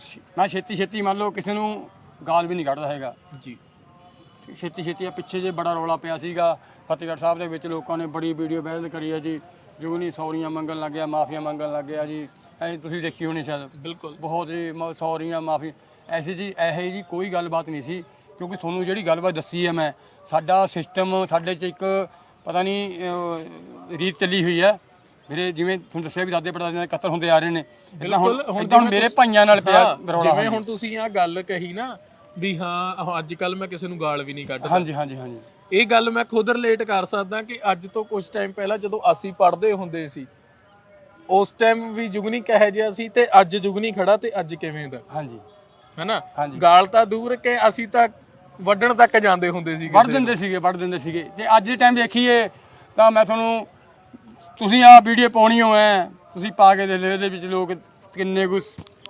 ਛ- ਮੈਂ ਛੇਤੀ ਛੇਤੀ ਮੰਨ ਲਓ ਕਿਸੇ ਨੂੰ ਗਾਲ ਵੀ ਨਹੀਂ ਕੱਢਦਾ ਹੈਗਾ। ਜੀ। ਛੇਤੀ ਛੇਤੀ ਆ ਪਿੱਛੇ ਜੇ ਬੜਾ ਰੌਲਾ ਪਿਆ ਸੀਗਾ ਫਤਿਹਗੜ੍ਹ ਸਾਹਿਬ ਦੇ ਵਿੱਚ ਲੋਕਾਂ ਨੇ ਬੜੀ ਵੀਡੀਓ ਵਾਇਰਲ ਕਰੀ ਹੈ ਜੀ। ਜੁਗਨੀ ਸੌਰੀਆਂ ਮੰਗਣ ਲੱਗ ਗਿਆ ਮਾਫੀਆਂ ਮੰਗਣ ਲੱਗ ਗਿਆ ਜੀ। ਐ ਤੁਸੀਂ ਦੇਖੀ ਹੋਣੀ ਸ਼ਾਇਦ? ਬਿਲਕੁਲ। ਬਹੁਤ ਜੀ ਮ- ਸੌਰੀਆਂ ਮਾਫੀ। ਐਸੀ ਜੀ ਇਹੋ ਜੀ ਕੋਈ ਗੱਲਬਾਤ ਨਹੀਂ ਸੀ ਕਿਉਂਕਿ ਤੁਹਾਨੂੰ ਜਿਹੜੀ ਗੱਲਬਾਤ ਦੱਸੀ ਹੈ ਮੈਂ ਸਾਡਾ ਸਿਸਟਮ ਸਾਡੇ 'ਚ ਇੱਕ ਪਤਾ ਨਹੀਂ ਅਹ, ਰੀਤ ਚੱਲੀ ਹੋਈ ਹੈ। ਮੇਰੇ ਜਿਵੇਂ ਤੁਹਾਨੂੰ ਦੱਸਿਆ ਵੀ ਦਾਦੇ ਪੜਦਾਦੇ ਦੇ ਕਤਲ ਹੁੰਦੇ ਆ ਰਹੇ ਨੇ ਪਹਿਲਾਂ ਹੁਣ ਬਿਲਕੁਲ, ਹੁਣ ਏਦਾਂ ਹੁਣ ਜਿਵੇਂ ਮੇਰੇ ਤੁਸੀਂ- ਭਾਈਆਂ ਨਾਲ ਪਿਆ ਹਾਂ, ਰੌਲਾ ਜਿਵੇਂ। ਹੁਣ। ਤੁਸੀਂ ਆ ਗੱਲ ਕਹੀ ਨਾ ਵੀ ਹਾਂ ਅੱਜ ਕੱਲ ਮੈਂ ਕਿਸੇ ਨੂੰ ਗਾਲ ਵੀ ਨਹੀਂ ਕੱਢਦਾ। ਹਾਂਜੀ ਹਾਂਜੀ ਹਾਂਜੀ। ਇਹ ਗੱਲ ਮੈਂ ਖੁਦ ਰਿਲੇਟ ਕਰ ਸਕਦਾ ਕਿ ਅੱਜ ਤੋਂ ਕੁਝ ਟਾਈਮ ਪਹਿਲਾਂ ਜਦੋਂ ਅਸੀਂ ਪੜ੍ਹਦੇ ਹੁੰਦੇ ਸੀ ਉਸ ਟਾਈਮ ਵੀ ਜੁਗਨੀ ਕਹੇ ਜਿਹਾ ਸੀ ਤੇ ਅੱਜ ਜੁਗਨੀ ਖੜਾ ਤੇ ਅੱਜ ਕਿਵੇਂ ਦਾ? ਹਾਂਜੀ। ਹੈਨਾ। ਗਾਲ ਤਾਂ ਦੂਰ ਕਿ ਅਸੀਂ ਤਾਂ ਵੱਢਣ ਤੱਕ ਜਾਂਦੇ ਹੁੰਦੇ ਸੀ ਵੜ ਦਿੰਦੇ ਸੀਗੇ ਵੜ ਦਿੰਦੇ ਸੀਗੇ। ਤੇ ਅੱਜ ਦੇ ਟਾਈਮ ਦੇਖੀਏ ਤਾਂ ਮੈਂ ਤੁਹਾਨੂੰ ਤੁਸੀਂ ਆ ਵੀਡੀਓ ਪਾਉਣੀ ਹੋ ਐ ਤੁਸੀਂ ਪਾ ਕੇ ਦੇ ਲਿਓ ਇਹਦੇ ਵਿੱਚ ਲੋਕ ਕਿੰਨੇ ਕੁ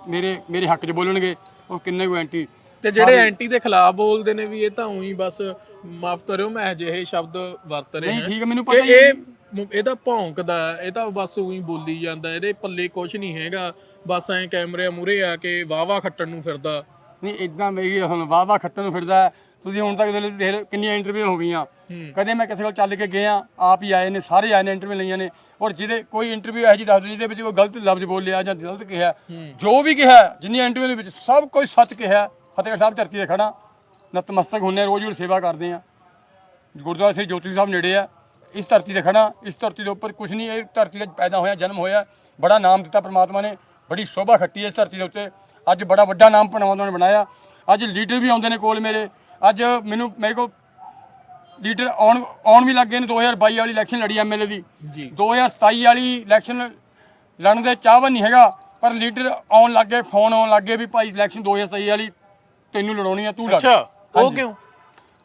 ਮੇਰੇ ਮੇਰੇ ਹੱਕ 'ਚ ਬੋਲਣਗੇ ਉਹ ਕਿੰਨੇ ਕੁ ਐਂਟੀ ਤੇ ਜਿਹੜੇ ਐਂਟੀ ਦੇ ਖਿਲਾਫ ਬੋਲਦੇ ਨੇ ਵੀ ਇਹ ਤਾਂ ਉਹੀ ਬਸ ਮਾਫ ਕਰਿਓ ਮੈਂ ਅਜਿਹੇ ਸ਼ਬਦ ਵਰਤ ਰਿਹਾ। ਨਹੀਂ ਠੀਕ ਹੈ, ਮੈਨੂੰ ਪਤਾ ਹੀ ਇਹ ਇਹਦਾ ਭੌਂਕਦਾ ਇਹ ਤਾਂ ਬਸ ਉਹੀ ਬੋਲੀ ਜਾਂਦਾ ਇਹਦੇ ਪੱਲੇ ਕੁਝ ਨਹੀਂ ਹੈਗਾ। ਬਸ ਐ ਕੈਮਰੇ ਮੂਰੇ ਆ ਕੇ ਵਾਵਾ ਖੱਟਣ ਨੂੰ ਫਿਰਦਾ। ਨਹੀਂ ਇਦਾਂ ਮੇਰੀ ਹੁਣ ਵਾਹ ਖੱਟਣ ਨੂੰ ਫਿਰਦਾ। ਹੈ। ਤੁਸੀਂ ਹੁਣ ਤੱਕ ਦੇਖ ਲਓ- ਕਿੰਨੀਆਂ ਇੰਟਰਵਿਊ ਹੋ ਗਈਆਂ। ਹੂੰ। ਕਦੇ ਮੈਂ ਕਿਸੇ ਕੋਲ ਚੱਲ ਕੇ ਗਿਆ ਆਪ ਹੀ ਆਏ ਨੇ ਸਾਰੇ ਆਏ ਨੇ ਇੰਟਰਵਿਊ ਲਈਆਂ ਨੇ। ਔਰ ਜਿਹਦੇ ਕੋਈ ਇੰਟਰਵਿਊ ਇਹੋ ਜਿਹੀ ਦੱਸ ਜਿਹਦੇ ਵਿੱਚ ਕੋਈ ਗਲਤ ਲਫ਼ਜ਼ ਬੋਲਿਆ ਜਾਂ ਗਲਤ ਕਿਹਾ ਜੋ ਵੀ ਕਿਹਾ ਜਿੰਨੀਆਂ ਇੰਟਰਵਿਊ ਦੇ ਵਿੱਚ ਸਭ ਕੁਝ ਸੱਚ ਕਿਹਾ। ਫਤਿਹਗੜ੍ਹ ਸਾਹਿਬ ਧਰਤੀ ਤੇ ਖੜਾ ਨਤਮਸਤਕ ਹੁੰਨੇ ਰੋਜ਼ ਰੋਜ਼ ਸੇਵਾ ਕਰਦੇ ਆ ਗੁਰਦੁਆਰਾ ਸ੍ਰੀ ਜੋਤੀ ਸਾਹਿਬ ਨੇੜੇ ਆ ਇਸ ਧਰਤੀ ਤੇ ਖੜਾ ਇਸ ਧਰਤੀ ਦੇ ਉੱਪਰ ਕੁਝ ਨਹੀਂ ਇਹ ਧਰਤੀ ਤੇ ਪੈਦਾ ਹੋਇਆ ਜਨਮ ਹੋਇਆ। ਬੜਾ ਨਾਮ ਦਿੱਤਾ ਪ੍ਰਮਾਤਮਾ ਨੇ। ਬੜੀ ਸ਼ੋਭਾ ਖੱਟੀ ਹੈ ਇਸ ਧਰਤੀ ਦੇ ਉੱਤੇ। ਅੱਜ ਬੜਾ ਵੱਡਾ ਨਾਮ ਪਰਮਾਤਮਾ ਨੇ ਬਣਾਇਆ। ਅੱਜ ਲੀਡਰ ਵੀ ਆਉਂਦੇ ਨੇ ਕੋਲ ਮੇਰੇ। ਅੱਜ ਮੈਨੂੰ ਮੇਰੇ ਕੋਲ ਲੀਡਰ ਆਉਣ ਆਉਣ ਵੀ ਲੱਗੇ ਨੇ। 2022 ਵਾਲੀ ਇਲੈਕਸ਼ਨ ਲੜੀ ਐਮਐਲਏ ਦੀ। ਜੀ। 2027 ਵਾਲੀ ਇਲੈਕਸ਼ਨ ਲੜਨ ਦੇ ਚਾਹਵਨ ਨਹੀਂ ਹੈਗਾ। ਪਰ ਲੀਡਰ ਆਉਣ ਲੱਗੇ ਫੋਨ ਆਉਣ ਲੱਗੇ ਵੀ ਭਾਈ ਇਲੈਕਸ਼ਨ 2027 ਵਾਲੀ ਤੈਨੂੰ ਲੜਾਉਣੀ ਆ ਤੂੰ ਲੜ। ਅੱਛਾ ਉਹ ਹਾਂਜੀ। ਕਿਉਂ?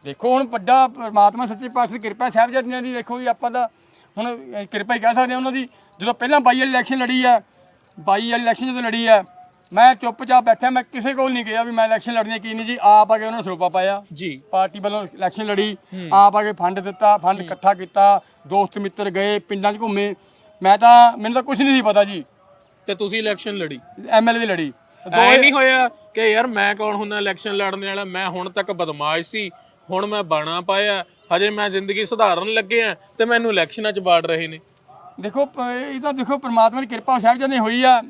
ਦੇਖੋ ਹੁਣ ਵੱਡਾ ਪਰਮਾਤਮਾ ਸੱਚੇ ਪਾਤਸ਼ਾਹ ਦੀ ਕਿਰਪਾ ਸਾਹਿਬਜ਼ਾਦਿਆਂ ਦੀ ਦੇਖੋ ਜੀ ਆਪਾਂ ਤਾਂ ਹੁਣ ਅਹ, ਕਿਰਪਾ ਹੀ ਕਹਿ ਸਕਦੇ ਹਾਂ ਉਹਨਾਂ ਦੀ। ਜਦੋਂ ਪਹਿਲਾਂ 22 ਵਾਲੀ ਇਲੈਕਸ਼ਨ ਲੜੀ ਹੈ 22 ਵਾਲੀ ਇਲੈਕਸ਼ਨ ਜਦੋਂ ਲੜੀ ਹੈ ਮੈਂ ਚੁੱਪਚਾਪ ਬੈਠਾ ਮੈਂ ਕਿਸੇ ਕੋਲ ਨਹੀਂ ਗਿਆ ਵੀ ਮੈਂ ਇਲੈਕਸ਼ਨ ਲੜਨੀ ਹੈ ਕੀ ਨਹੀਂ ਜੀ। ਆਪ ਆ ਕੇ ਉਹਨਾਂ ਨੂੰ ਸਰੋਪਾ ਪਾਇਆ। ਜੀ। ਪਾਰਟੀ ਵੱਲੋਂ ਇਲੈਕਸ਼ਨ ਲੜੀ। ਆਪ ਆ ਕੇ ਫੰਡ ਦਿੱਤਾ ਫੰਡ ਇਕੱਠਾ ਕੀਤਾ ਦੋਸਤ ਮਿੱਤਰ ਗਏ ਪਿੰਡਾਂ 'ਚ ਘੁੰਮੇ। ਮੈਂ ਤਾਂ ਮੈਨੂੰ ਤਾਂ ਕੁਝ ਨਹੀਂ ਸੀ ਪਤਾ ਜੀ। ਤੇ ਤੁਸੀਂ ਇਲੈਕਸ਼ਨ ਲੜੀ? ਐਮਐਲਏ ਦੀ ਲੜੀ। ਐ ਨਹੀਂ ਹੋਇਆ ਕਿ ਯਾਰ ਮੈਂ ਕੌਣ ਹੁੰਦਾ ਇਲੈਕਸ਼ਨ ਲੜਨ ਵਾਲਾ? ਮੈਂ ਹੁਣ ਤੱਕ ਬਦਮਾਸ਼ ਸੀ ਹੁਣ ਮੈਂ ਬਾਣਾ ਪਾਇਆ ਹਜੇ ਮੈਂ ਜ਼ਿੰਦਗੀ ਸੁਧਾਰਨ ਲੱਗੇ ਆ ਤੇ ਮੈਨੂੰ ਇਲੈਕਸ਼ਨਾਂ 'ਚ ਬਾੜ ਰਹੇ ਨੇ। ਦੇਖੋ ਪ- ਇਹ ਤਾਂ ਦੇਖੋ ਪ੍ਰਮਾਤਮਾ ਦੀ ਕਿਰਪਾ ਸਾਹਿਬਜ਼ਾਦੇ ਹੋਈ ਆ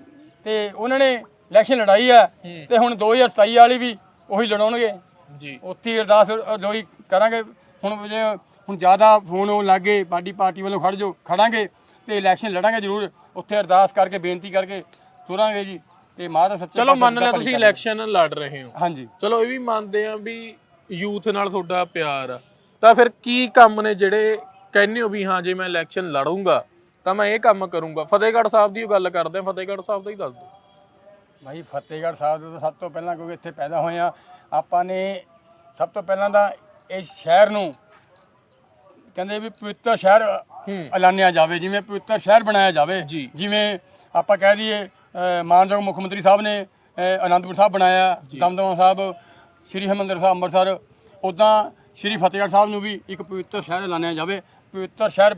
ਤੇ ਉਹਨਾਂ ਨੇ ਇਲੈਕਸ਼ਨ ਲੜਾਈ ਆ ਤੇ ਹੁਣ 2027 ਵਾਲੀ ਵੀ ਉਹੀ ਲੜਾਉਣਗੇ। ਜੀ। ਉੱਥੇ ਹੀ ਅਰਦਾਸ ਰੋਈ ਕਰਾਂਗੇ। ਹੁਣ ਜੇ ਹੁਣ ਜ਼ਿਆਦਾ ਫੋਨ ਹੋਣ ਲੱਗੇ ਪਾਰਟੀ ਪਾਰਟੀ ਵੱਲੋਂ ਖੜ ਜਾਓ ਖੜਾਂਗੇ ਤੇ ਇਲੈਕਸ਼ਨ ਲੜਾਂਗੇ ਜ਼ਰੂਰ। ਉੱਥੇ ਅਰਦਾਸ ਕਰਕੇ ਬੇਨਤੀ ਕਰਕੇ ਤੁਰਾਂਗੇ ਜੀ। ਤੇ ਮਾਤਾ ਸੱਚੇ ਚਲੋ ਮੰਨ ਲਿਆ ਤੁਸੀਂ। ਇਲੈਕਸ਼ਨ ਲੜ ਰਹੇ ਹੋ। ਹਾਂਜੀ। ਚਲੋ ਇਹ ਵੀ ਮੰਨਦੇ ਆ ਵੀ ਯੂਥ ਨਾਲ ਤੁਹਾਡਾ ਪਿਆਰ ਆ। ਤਾਂ ਫਿਰ ਕੀ ਕੰਮ ਨੇ ਜਿਹੜੇ ਕਹਿੰਦੇ ਹੋ ਵੀ ਹਾਂ ਜੇ ਮੈਂ ਇਲੈਕਸ਼ਨ ਲੜੂੰਗਾ ਤਾਂ ਮੈਂ ਇਹ ਕੰਮ ਕਰੂੰਗਾ। ਫਤਿਹਗੜ੍ਹ ਸਾਹਿਬ ਦੀ ਗੱਲ ਕਰਦੇ ਆ ਫਤਿਹਗੜ੍ਹ ਸਾਹਿਬ ਦਾ ਹੀ ਦੱਸ ਦਿਓ। ਭਾਈ ਫਤਿਹਗੜ੍ਹ ਸਾਹਿਬ ਤੋਂ ਤਾਂ ਸਭ ਤੋਂ ਪਹਿਲਾਂ ਕਿਉਂਕਿ ਇੱਥੇ ਪੈਦਾ ਹੋਏ ਆ ਆਪਾਂ ਨੇ ਸਭ ਤੋਂ ਪਹਿਲਾਂ ਤਾਂ ਇਸ ਸ਼ਹਿਰ ਨੂੰ ਕਹਿੰਦੇ ਵੀ ਪਵਿੱਤਰ ਸ਼ਹਿਰ ਐਲਾਨਿਆ ਜਾਵੇ ਜਿਵੇਂ ਪਵਿੱਤਰ ਸ਼ਹਿਰ ਬਣਾਇਆ ਜਾਵੇ। ਜੀ। ਜਿਵੇਂ ਆਪਾਂ ਕਹਿ ਦਈਏ ਮਾਨਯੋਗ ਮੁੱਖ ਮੰਤਰੀ ਸਾਹਿਬ ਨੇ ਅਨੰਦਪੁਰ ਸਾਹਿਬ ਬਣਾਇਆ ਦਮਦਮਾ ਸਾਹਿਬ ਸ੍ਰੀ ਹਰਿਮੰਦਰ ਸਾਹਿਬ ਅੰਮ੍ਰਿਤਸਰ। ਉਦਾਂ ਸ੍ਰੀ ਫਤਿਹਗੜ੍ਹ ਸਾਹਿਬ ਨੂੰ ਵੀ ਇੱਕ ਪਵਿੱਤਰ ਸ਼ਹਿਰ ਐਲਾਨਿਆ ਜਾਵੇ ਪਵਿੱਤਰ ਸ਼ਹਿਰ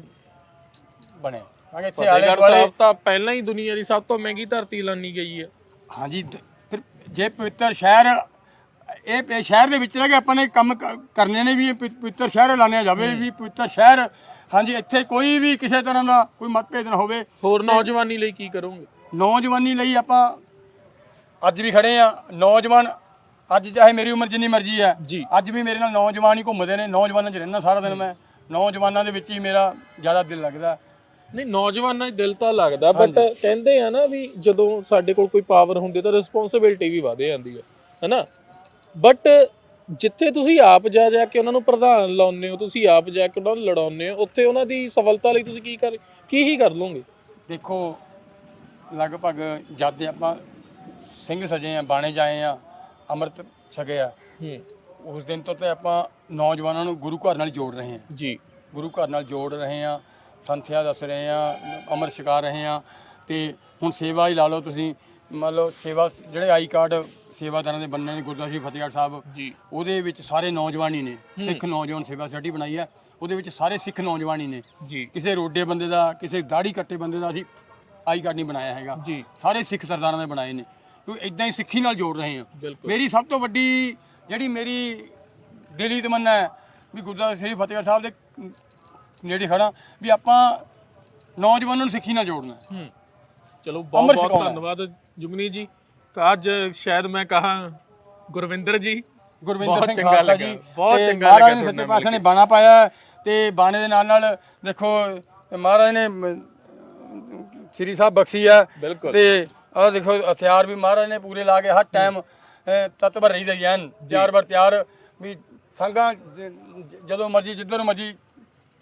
ਬਣੇ। ਤਾਂ ਇੱਥੇ ਆਲੇ ਦੁਆਲੇ ਤਾਂ ਪਹਿਲਾਂ ਹੀ ਦੁਨੀਆ ਦੀ ਸਭ ਤੋਂ ਮਹਿੰਗੀ ਧਰਤੀ ਲਾਨੀ ਗਈ ਹੈ। ਹਾਂਜੀ ਫਿਰ ਜੇ ਪਵਿੱਤਰ ਸ਼ਹਿਰ ਇਹ ਸ਼ਹਿਰ ਦੇ ਵਿੱਚ ਰਹਿ ਕੇ ਆਪਾਂ ਨੇ ਕੰਮ ਕਰਨੇ ਨੇ ਵੀ ਪਵਿੱਤਰ ਸ਼ਹਿਰ ਐਲਾਨਿਆ ਜਾਵੇ ਵੀ ਪਵਿੱਤਰ ਸ਼ਹਿਰ ਹਾਂਜੀ ਇੱਥੇ ਕੋਈ ਵੀ ਕਿਸੇ ਤਰ੍ਹਾਂ ਦਾ ਕੋਈ ਮਤਭੇਦ ਨਾ ਹੋਵੇ। ਹੋਰ ਨੌਜਵਾਨੀ ਲਈ ਕੀ ਕਰੋਗੇ? ਨੌਜਵਾਨੀ ਲਈ ਆਪਾਂ ਅੱਜ ਵੀ ਖੜੇ ਆ। ਨੌਜਵਾਨ ਅੱਜ ਚਾਹੇ ਮੇਰੀ ਉਮਰ ਜਿੰਨੀ ਮਰਜ਼ੀ ਹੈ। ਅੱਜ ਵੀ ਮੇਰੇ ਨਾਲ ਨੌਜਵਾਨ ਹੀ ਘੁੰਮਦੇ ਨੇ। ਨੌਜਵਾਨਾਂ 'ਚ ਰਹਿਣਾ ਸਾਰਾ ਦਿਨ ਮੈਂ। ਨੌਜਵਾਨਾਂ ਦੇ ਵਿੱਚ ਹੀ ਮੇਰਾ ਜ਼ਿਆਦਾ ਦਿਲ ਲੱਗਦਾ। ਨਹੀਂ ਨੌਜਵਾਨਾਂ 'ਚ ਦਿਲ ਤਾਂ ਲੱਗਦਾ ਬਟ ਕਹਿੰਦੇ ਆ ਨਾ ਵੀ ਜਦੋਂ ਸਾਡੇ ਕੋਲ ਕੋਈ ਪਾਵਰ ਹੁੰਦੀ ਤਾਂ ਰਿਸਪੌਂਸਿਬਿਲਟੀ ਵੀ ਵਧ ਜਾਂਦੀ ਹੈ ਹੈਨਾ? ਬਟ ਜਿੱਥੇ ਤੁਸੀਂ ਆਪ ਜਾ ਜਾ ਕੇ ਉਹਨਾਂ ਨੂੰ ਪ੍ਰਧਾਨ ਲਾਉਂਦੇ ਹੋ ਤੁਸੀਂ ਆਪ ਜਾ ਕੇ ਉਹਨਾਂ ਨੂੰ ਲੜਾਉਂਦੇ ਹੋ ਉੱਥੇ ਉਹਨਾਂ ਦੀ ਸਫਲਤਾ ਲਈ ਤੁਸੀਂ ਕੀ ਕਰ ਕੀ ਹੀ ਕਰ ਲਓਗੇ? ਦੇਖੋ ਲਗਭਗ ਜਦ ਦੇ ਆਪਾਂ ਸਿੰਘ ਸਜੇ ਆ ਬਾਣੇ ਜਾਏ ਆ ਅੰਮ੍ਰਿਤ ਛਕੇ ਆ ਹੂੰ ਉਸ ਦਿਨ ਤੋਂ ਤੇ ਆਪਾਂ ਨੌਜਵਾਨਾਂ ਨੂੰ ਗੁਰੂ ਘਰ ਨਾਲ ਜੋੜ ਰਹੇ ਆ। ਜੀ। ਗੁਰੂ ਘਰ ਨਾਲ ਜੋੜ ਰਹੇ ਆ ਸੰਥਿਆ ਦੱਸ ਰਹੇ ਆ ਅੰਮ੍ਰਿਤ ਛਕਾ ਰਹੇ ਆ ਤੇ ਹੁਣ ਸੇਵਾ ਹੀ ਲਾ ਲਓ ਤੁਸੀਂ ਮੰਨ ਲਓ ਸੇਵਾ ਜਿਹੜੇ ਆਈ ਕਾਰਡ ਸੇਵਾਦਾਰਾਂ ਦੇ ਬੰਨਣੇ ਨੇ ਗੁਰਦੁਆਰਾ ਸ਼੍ਰੀ ਫਤਿਹਗੜ੍ਹ ਸਾਹਿਬ ਜੀ। ਉਹਦੇ ਵਿੱਚ ਸਾਰੇ ਨੌਜਵਾਨ ਹੀ ਨੇ ਸਿੱਖ ਨੌਜਵਾਨ ਸੇਵਾ ਸੋਸਾਇਟੀ ਬਣਾਈ ਹੈ ਉਹਦੇ ਵਿੱਚ ਸਾਰੇ ਸਿੱਖ ਨੌਜਵਾਨ ਹੀ ਨੇ। ਜੀ। ਕਿਸੇ ਰੋਡੇ ਬੰਦੇ ਦਾ ਕਿਸੇ ਦਾੜੀ ਕੱਟੇ ਬੰਦੇ ਦਾ ਅਸੀਂ ਆਈ ਕਾਰਡ ਨਹੀਂ ਬਣਾਇਆ ਹੈਗਾ। ਜੀ। ਸਾਰੇ ਸਿੱਖ ਸਰਦਾਰਾਂ ਦੇ ਬਣਾਏ ਨੇ। ਕਿਉਂਕਿ ਇਦਾਂ ਹੀ ਸਿੱਖੀ ਨਾਲ ਜੋੜ ਰਹੇ ਹਾਂ। ਬਿਲਕੁਲ। ਮੇਰੀ ਸਭ ਤੋਂ ਵੱਡੀ ਜਿਹੜੀ ਮੇਰੀ ਦਿਲੀ ਤਮੰਨਾ ਹੈ ਵੀ ਗੁਰਦੁਆਰਾ ਸ੍ਰੀ ਫਤਿਹਗੜ੍ਹ ਸਾਹਿਬ ਦੇ ਨੇੜੇ ਖੜਾ ਵੀ ਆਪਾਂ ਨੌਜਵਾਨਾਂ ਨੂੰ ਸਿੱਖੀ ਨਾਲ ਜੋੜਨਾ ਚਲੋ ਬਹੁਤ ਬਹੁਤ। ਧੰਨਵਾਦ ਜੁਗਨੀ ਜੀ। ਤਾਂ ਅੱਜ ਸ਼ਾਇਦ ਮੈਂ ਕਹਾ ਗੁਰਵਿੰਦਰ ਜੀ। ਗੁਰਵਿੰਦਰ ਸਿੰਘ ਖਾਲਸਾ ਜੀ ਬਹੁਤ ਤੇ ਚੰਗਾ ਮਹਾਰਾਜ ਲੱਗਾ ਨੇ ਤੁਹਾਡੇ ਸੱਚੇ ਪਾਤਸ਼ਾਹ ਨੇ। ਬਾਣਾ ਪਾਇਆ ਤੇ ਬਾਣੇ ਦੇ ਨਾਲ ਨਾਲ ਦੇਖੋ ਮਹਾਰਾਜ ਨੇ ਸ੍ਰੀ ਸਾਹਿਬ ਬਖਸ਼ੀ ਆ। ਬਿਲਕੁਲ। ਤੇ ਆਹ ਦੇਖੋ ਹਥਿਆਰ ਵੀ ਮਹਾਰਾਜ ਨੇ ਪੂਰੇ ਲਾ ਕੇ ਹਰ ਟਾਈਮ ਤਤਪਰ ਰਹੀ ਦੇ ਹਨ। ਤਿਆਰ ਬਰ ਤਿਆਰ ਵੀ ਜ- ਜਦੋਂ ਮਰਜ਼ੀ ਜਿੱਧਰ ਮਰਜ਼ੀ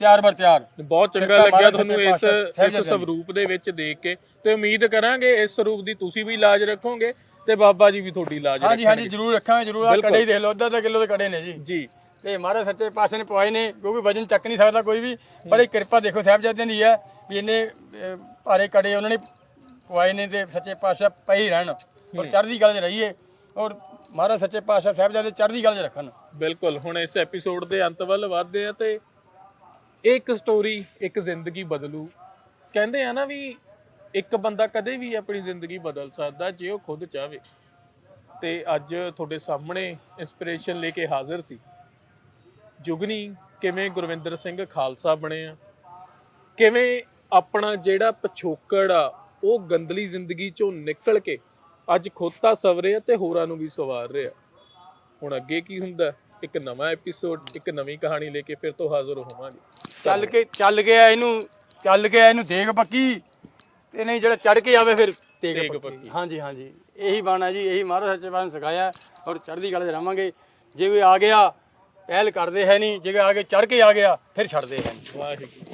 ਤਿਆਰ ਬਰ ਤਿਆਰ। ਬਹੁਤ ਚੰਗਾ ਲੱਗਿਆ ਤੁਹਾਨੂੰ ਇਸ ਇਸ। ਸਰੂਪ ਦੇ ਵਿੱਚ ਦੇਖ ਕੇ। ਤੇ ਉਮੀਦ ਕਰਾਂਗੇ ਇਸ ਸਰੂਪ ਦੀ ਤੁਸੀਂ ਵੀ ਇਲਾਜ ਰੱਖੋਗੇ ਤੇ ਬਾਬਾ ਜੀ ਵੀ ਤੁਹਾਡੀ ਇਲਾਜ ਹਾਂਜੀ ਹਾਂਜੀ ਰੱਖਣਗੇ। ਜ਼ਰੂਰ ਰੱਖਾਂਗੇ ਜ਼ਰੂਰ। ਆ। ਕੜੇ ਹੀ ਦੇਖ ਲਓ ਅੱਧਾ ਅੱਧਾ ਕਿਲੋ ਦੇ ਕੜੇ ਨੇ ਜੀ। ਜੀ। ਤੇ ਮਹਾਰਾਜ ਸੱਚੇ ਪਾਤਸ਼ਾਹ ਨੇ ਪਵਾਏ ਨੇ ਕਿਉਂਕਿ ਵਜਨ ਚੱਕ ਨਹੀਂ ਸਕਦਾ ਕੋਈ ਵੀ। ਪਰ ਇਹ ਕਿਰਪਾ ਦੇਖੋ ਸਾਹਿਬਜ਼ਾਦਿਆਂ ਦੀ ਹੈ ਵੀ ਇਹਨੇ ਭਾਰੇ ਕੜੇ ਉਹਨਾਂ ਨੇ ਪਵਾਏ ਨੇ ਤੇ ਸੱਚੇ ਪਾਤਸ਼ਾਹ ਪਈ ਹੀ ਰਹਿਣ। ਔਰ ਚੜ੍ਹਦੀ ਕਲਾ 'ਚ ਰਹੀਏ। ਔਰ ਮਹਾਰਾਜ ਸੱਚੇ ਪਾਤਸ਼ਾਹ ਸਾਹਿਬਜ਼ਾਦੇ ਚੜ੍ਹਦੀ ਕਲਾ 'ਚ ਰੱਖਣ। ਬਿਲਕੁਲ ਹੁਣ ਇਸ ਐਪੀਸੋਡ ਦੇ ਅੰਤ ਵੱਲ ਵਧਦੇ ਆ ਤੇ ਇਹ ਇੱਕ ਸਟੋਰੀ ਇੱਕ ਜ਼ਿੰਦਗੀ ਬਦਲੂ। ਕਹਿੰਦੇ ਆ ਨਾ ਵੀ ਇੱਕ ਬੰਦਾ ਕਦੇ ਵੀ ਆਪਣੀ ਜ਼ਿੰਦਗੀ ਬਦਲ ਸਕਦਾ ਜੇ ਉਹ ਖੁਦ ਚਾਹਵੇ। ਤੇ ਅੱਜ ਤੁਹਾਡੇ ਸਾਹਮਣੇ ਇਨਸਪੀਰੇਸ਼ਨ ਲੈ ਕੇ ਹਾਜ਼ਰ ਸੀ। ਜੁਗਨੀ ਕਿਵੇਂ ਗੁਰਵਿੰਦਰ ਸਿੰਘ ਖਾਲਸਾ ਬਣੇ ਆ? ਕਿਵੇਂ ਆਪਣਾ ਜਿਹੜਾ ਪਿਛੋਕੜ ਆ ਉਹ ਗੰਦਲੀ ਜ਼ਿੰਦਗੀ ਚੋਂ ਨਿਕਲ ਕੇ ਅੱਜ ਖੁਦ ਤਾਂ ਸਵਰੇ ਆ ਤੇ ਹੋਰਾਂ ਨੂੰ ਵੀ ਸਵਾਰ ਰਿਹਾ। ਹੁਣ ਅੱਗੇ ਕੀ ਹੁੰਦਾ? ਇੱਕ ਨਵਾਂ ਐਪੀਸੋਡ ਇੱਕ ਨਵੀਂ ਕਹਾਣੀ ਲੈ ਕੇ ਫਿਰ ਤੋਂ ਹਾਜ਼ਰ ਹੋਵਾਂਗੇ। ਚੱਲ ਕੇ ਚੱਲ ਗਿਆ ਇਹਨੂੰ ਚੱਲ ਗਿਆ ਇਹਨੂੰ ਦੇਖ ਪੱਕੀ ਤੇ ਨਹੀਂ ਜਿਹੜਾ ਚੜ ਕੇ ਆਵੇ ਫਿਰ ਤੇਗ ਪੱਕੀ। ਹਾਂਜੀ ਹਾਂਜੀ। ਇਹੀ ਬਾਣਾ ਜੀ ਇਹੀ ਮਹਾਰਾਜ ਸੱਚੇ ਪਾਤਸ਼ਾਹ ਨੇ ਸਿਖਾਇਆ ਔਰ ਚੜ੍ਹਦੀ ਕਲਾ 'ਚ ਰਵਾਂਗੇ। ਜੇ ਕੋਈ ਆ ਗਿਆ ਪਹਿਲ ਕਰਦੇ ਹੈ ਨਹੀਂ ਜੇ ਕੋਈ ਆ ਕੇ ਚੜ ਕੇ ਆ ਗਿਆ ਫਿਰ ਛੱਡਦੇ ਹੈ ਨਹੀਂ। ਵਾਹਿਗੁਰੂ।